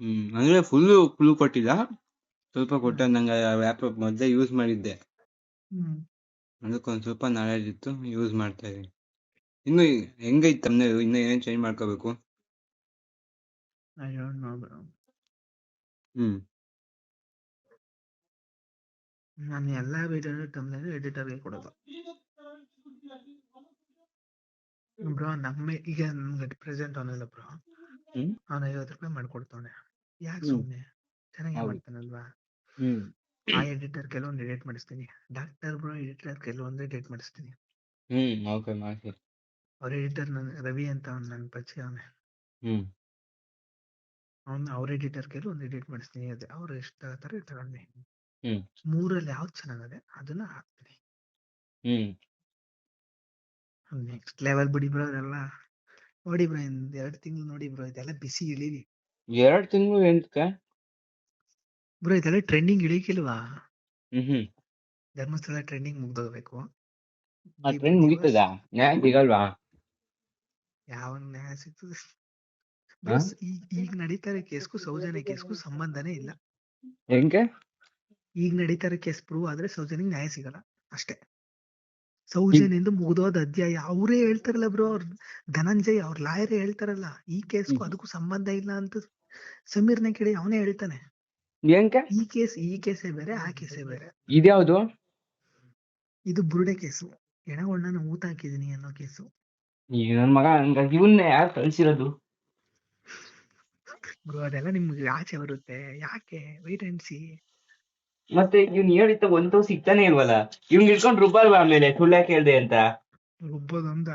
ಹ್ಮ್ ಅಂದ್ರೆ ಫುಲ್ ಫುಲ್ ಕೊಟ್ಟಿಲ್ಲ. ಸ್ವಲ್ಪ ಕೊಟ್ಟ ನಂಗೆ ಆ್ಯಪ್ ಮೊದಲೇ ಯೂಸ್ ಮಾಡಿದ್ದೆ. ಹ್ಮ್. ಅದಕ್ಕೊಂದ್ ಸ್ವಲ್ಪ ನಾಲೆಜ್ ಇತ್ತು ಯೂಸ್ ಮಾಡ್ತಾ ಇದೀನಿ ಇನ್ನು ಹೆಂಗೈತೆ ತಮ್ಮ ಇನ್ನು ಏನೇನ್ ಚೇಂಜ್ ಮಾಡ್ಕೋಬೇಕು? ಹ್ಮ್. ನಾನು ಎಲ್ಲಾ ವಿಡಿಯೋನು ತಮ್ಮಲ್ಲಿ ಎಡಿಟರ್ಗೆ ಕೊಡೋದು. ಬ್ರೋ ನಮ್ಮ ಈಗ ನಮ್ಗೆ ಪ್ರೆಸೆಂಟ್ ಅವನಲ್ಲ ಬ್ರೋ. ಅವ್ನ ಐವತ್ತು ರೂಪಾಯಿ ಮಾಡ್ಕೊಡ್ತಾವನೆ. ಯಾಕೆ ಸುಮ್ಮನೆ ಚೆನ್ನಾಗಿ ಮಾಡ್ತಾನೆ ಮಾಡ್ತಾನಲ್ವಾ? ಹ್ಮ್. ಆ ಎಡಿಟರ್ ಕೆಲವೊಂದು ಎಡಿಟ್ ಮಾಡಿಸ್ತೀನಿ. ಡಾಕ್ಟರ್ ಬ್ರೋ ಎಡಿಟರ್ ಕೆಲವೊಂದು ಎಡಿಟ್ ಮಾಡಿಸ್ತೀನಿ. ಹ್ಮ್ ಓಕೆ ಮಾಡ್ಸಿ ಅವ್ರ ಎಡಿಟರ್ ನನ್ ರವಿ ಅಂತ ಅವ್ನು ನನ್ನ ಪರಿಚಯ ಅವನೇ. ಹ್ಮ್. ಅವ್ನು ಅವ್ರ ಎಡಿಟರ್ ಕೆಲವೊಂದು ಒಂದು ಎಡಿಟ್ ಮಾಡಿಸ್ತೀನಿ. ಅದೇ ಅವ್ರು ಎಷ್ಟು ತಗೋತಾರೆ ತಗೊಂಡು ಹ್ಮ್. ಮೂರಲ್ಲಿ ಯಾವ್ದು ಚೆನ್ನಾಗದೆ ಅದನ್ನ ಹಾಕ್ತೀನಿ. ಹ್ಮ್. ನೆಕ್ಸ್ಟ್ ಲೆವೆಲ್ ಬಿಡಿ ಬ್ರೋ ಅದೆಲ್ಲ. ನೋಡಿ ಬ್ರೋ ಇಂದ್ ಎರಡು ತಿಂಗಳು ನೋಡಿ ಬ್ರೋ ಇದೆಲ್ಲ ಬಿಸಿ ಇಳೀಲಿ ಎರಡ್ ತಿಂಗಳು ಎಂತಕ್ಕೆ? ಬ್ರೋ ಇದೆಲ್ಲ ಟ್ರೆಂಡಿಂಗ್ ಇಳಿಕಿಲ್ವಾ? ಹ್ಮ್ ಹ್ಮ್ ಧರ್ಮಸ್ಥಳ ಟ್ರೆಂಡಿಂಗ್ ಮುಗ್ದೋಗ್ಬೇಕು. ಆ ಟ್ರೆಂಡ್ ಮುಗಿತದ? ನ್ಯಾಯ ಸಿಗಲ್ವಾ? ಯಾವ ನ್ಯಾಯ ಸಿಗ್ತದೆ? ಬ್ರೋ ಹಾ? ಈಗ ಈಗ ನಡೀತಾ ಇರೋ ಕೇಸ್ಗೂ ಸೌಜನ್ಯ ಕೇಸ್ಗೂ ಸಂಬಂಧನೇ ಇಲ್ಲ. ಹೆಂಗೆ? ಈಗ ನಡೀತಾ ಇರೋ ಕೇಸ್ ಪ್ರೂವ್ ಆದ್ರೆ ಸೌಜನ್ಗೆ ನ್ಯಾಯ ಸಿಗಲ್ಲ ಅಷ್ಟೇ. ಸೌಜನ್ಯಂದು ಮುಗಿದೋದ ಅಧ್ಯಾಯ ಅವರೇ ಹೇಳ್ತಾರಲ್ಲ ಬ್ರೋ ಅವ್ರ ಧನಂಜಯ್ ಅವ್ರ ಲಾಯರೇ ಹೇಳ್ತಾರಲ್ಲ ಈ ಕೇಸ್ಗೂ ಅದಕ್ಕೂ ಸಂಬಂಧ ಇಲ್ಲ ಅಂತ ಸಮೀರ್ನ ಕೇಳಿ ಅವನೇ ಹೇಳ್ತಾನೆ. ಈ ಕೇಸ್ ಈ ಕೇಸೇ ಬೇರೆ ಆ ಕೇಸೇ ಬೇರೆ. ಇದ್ಯಾವುದು? ಇದು ಬುರುಡೆ ಕೇಸು ಎಣಗೊಳ್ ನಾನು ಊತ ಹಾಕಿದೀನಿ ಅನ್ನೋ ಕೇಸು ನನ್ ಮಗ ಇವನ್ನೇ ಯಾರು ಕಳ್ಸಿರೋದು? ಬ್ರೋ ಅದೆಲ್ಲ ನಿಮ್ಗೆ ಆಚೆ ಬರುತ್ತೆ. ಯಾಕೆ? ವೈಟ್ ಅಂಡ್ ಸಿ ಮತ್ತೆ ಇವ್ನ್ ಹೇಳಿದ ಒಂದು ಸಿಗ್ತಾನೆ ಇಲ್ವಲ್ಲ? ಇವ್ನ್ ಇಟ್ಕೊಂಡ್ ರುಬ್ಬಲ್ವಾ ಆಮೇಲೆ? ಸುಳ್ಳ ಕೇಳ್ದೆ ಅಂತ? ರುಬ್ಬೋದೊಂದ?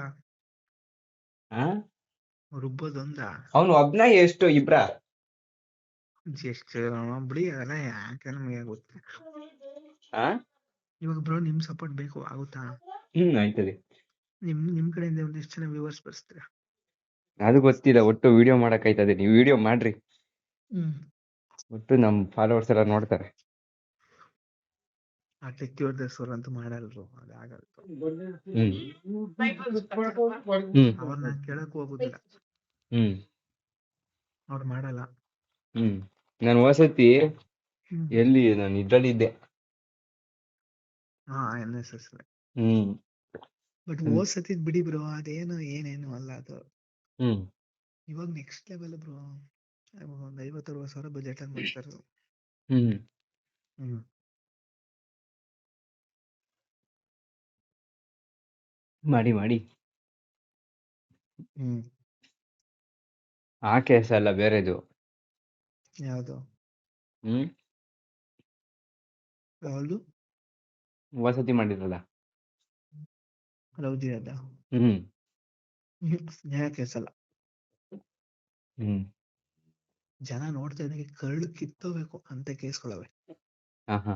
ರುಬ್ಬೋದೊಂದ? ಅವ್ನು ಒಬ್ನ ಎಷ್ಟು ಇಬ್ರ? ಎಷ್ಟ್? ಬಿಡಿ ಅದೆಲ್ಲ ಯಾಕೆ ನಮಗೆ ಗೊತ್ತ ಇವಾಗ ಬ್ರೋ ನಿಮ್ ಸಪೋರ್ಟ್ ಬೇಕು ಆಗುತ್ತಾ? ಹ್ಮ್ ಆಯ್ತದೆ. ನಿಮ್ ನಿಮ್ ಕಡೆಯಿಂದ ಒಂದಿಷ್ಟು ಜನ ವ್ಯೂವರ್ಸ್ ಬರ್ಸ್ತೀರಾ ಅದು ಗೊತ್ತಿಲ್ಲ ಒಟ್ಟು ವಿಡಿಯೋ ಮಾಡಕ್ ಆಯ್ತದೆ. ನೀವು ವಿಡಿಯೋ ಮಾಡ್ರಿ. ಹ್ಮ್. ಒಟ್ಟು ನಮ್ ಫಾಲೋವರ್ಸ್ ಎಲ್ಲ ನೋಡ್ತಾರೆ. ಆ ಟೆಕ್ಕಿವರ್ಧಸ್ವರ್ ಅಂತೂ ಮಾಡಲ್ರು ಅದ ಹ್ಮ್. ಹ್ಮ್. ಅವ್ರನ್ನ ಕೇಳಕ್ ಹೋಗುದಿಲ್ಲ. ಹ್ಮ್. ಅವ್ರು ಮಾಡಲ್ಲ. ಹ್ಮ್. ನಾನು ವಸತಿ ಎಲ್ಲಿ ನಾನು ಇದ್ರಲ್ಲಿ ಇದ್ದೆ ಹಾ N S S hmm. But. ಹೋದ್ ಬಿಡಿ ಬ್ರೋ ಅದೇನು ಏನೇನು ಅಲ್ಲ ಅದು. ಹ್ಮ್. ಇವಾಗ ನೆಕ್ಸ್ಟ್ ಲೆವೆಲ್ ಬ್ರೋ. ಒಂದ್ ಐವತ್ತು ಅರವತ್ತು ಸಾವಿರ ಬಜೆಟ್ ಅಲ್ಲಿ ಮಾಡ್ತಾರೆ ಹ್ಮ್. ಹ್ಮ್. ಮಾಡಿ ಮಾಡಿ. ಹ್ಮ್. ಆ ಕೇಸ್ ಅಲ್ಲ ಬೇರೆದು. ಯಾವ್ದು? ಹ್ಮ್? ಯಾವ್ದು? ವಸತಿ ಮಾಡಿದ್ರಲ್ಲ. ಲವ್ ಜಿಹಾದ ಹ್ಮ್. ಯಾವ ಕೇಸ್ ಅಲ್ಲ. ಹ್ಮ್. ಜನ ನೋಡ್ತಾ ಇದ್ದಂಗೆ ಕರಳು ಕಿತ್ತೋಬೇಕು ಅಂತ ಕೇಸ್ಗಳವೆ. ಹಾ ಹಾ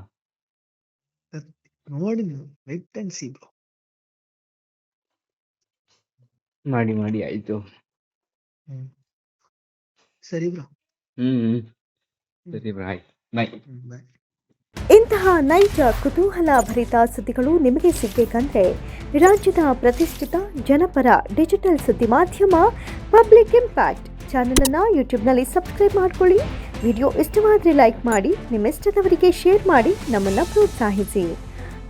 ನೋಡಿ ನೀವು ವೆಟ್ ಅಂಡ್ ಸಿ ಬ್ರೋ ಮಾಡಿ ಮಾಡಿ ಆಯ್ತು. ಹ್ಮ್. ಸರಿ ಬ್ರೋ. ಹ್ಮ್ ಸರಿ ಬ್ರೋ ಆಯ್ತು. ಬಾಯ್ ಇಂತಹ ನೈಜ ಕುತೂಹಲ ಭರಿತ ಸುದ್ದಿಗಳು ನಿಮಗೆ ಸಿಗಬೇಕಂದ್ರೆ ರಾಜ್ಯದ ಪ್ರತಿಷ್ಠಿತ ಜನಪರ ಡಿಜಿಟಲ್ ಸುದ್ದಿ ಮಾಧ್ಯಮ ಪಬ್ಲಿಕ್ ಇಂಪ್ಯಾಕ್ಟ್ ಚಾನಲನ್ನು ಯೂಟ್ಯೂಬ್ನಲ್ಲಿ ಸಬ್ಸ್ಕ್ರೈಬ್ ಮಾಡ್ಕೊಳ್ಳಿ. ವಿಡಿಯೋ ಇಷ್ಟವಾದರೆ ಲೈಕ್ ಮಾಡಿ ನಿಮ್ಮಿಷ್ಟದವರಿಗೆ ಶೇರ್ ಮಾಡಿ ನಮ್ಮನ್ನು ಪ್ರೋತ್ಸಾಹಿಸಿ.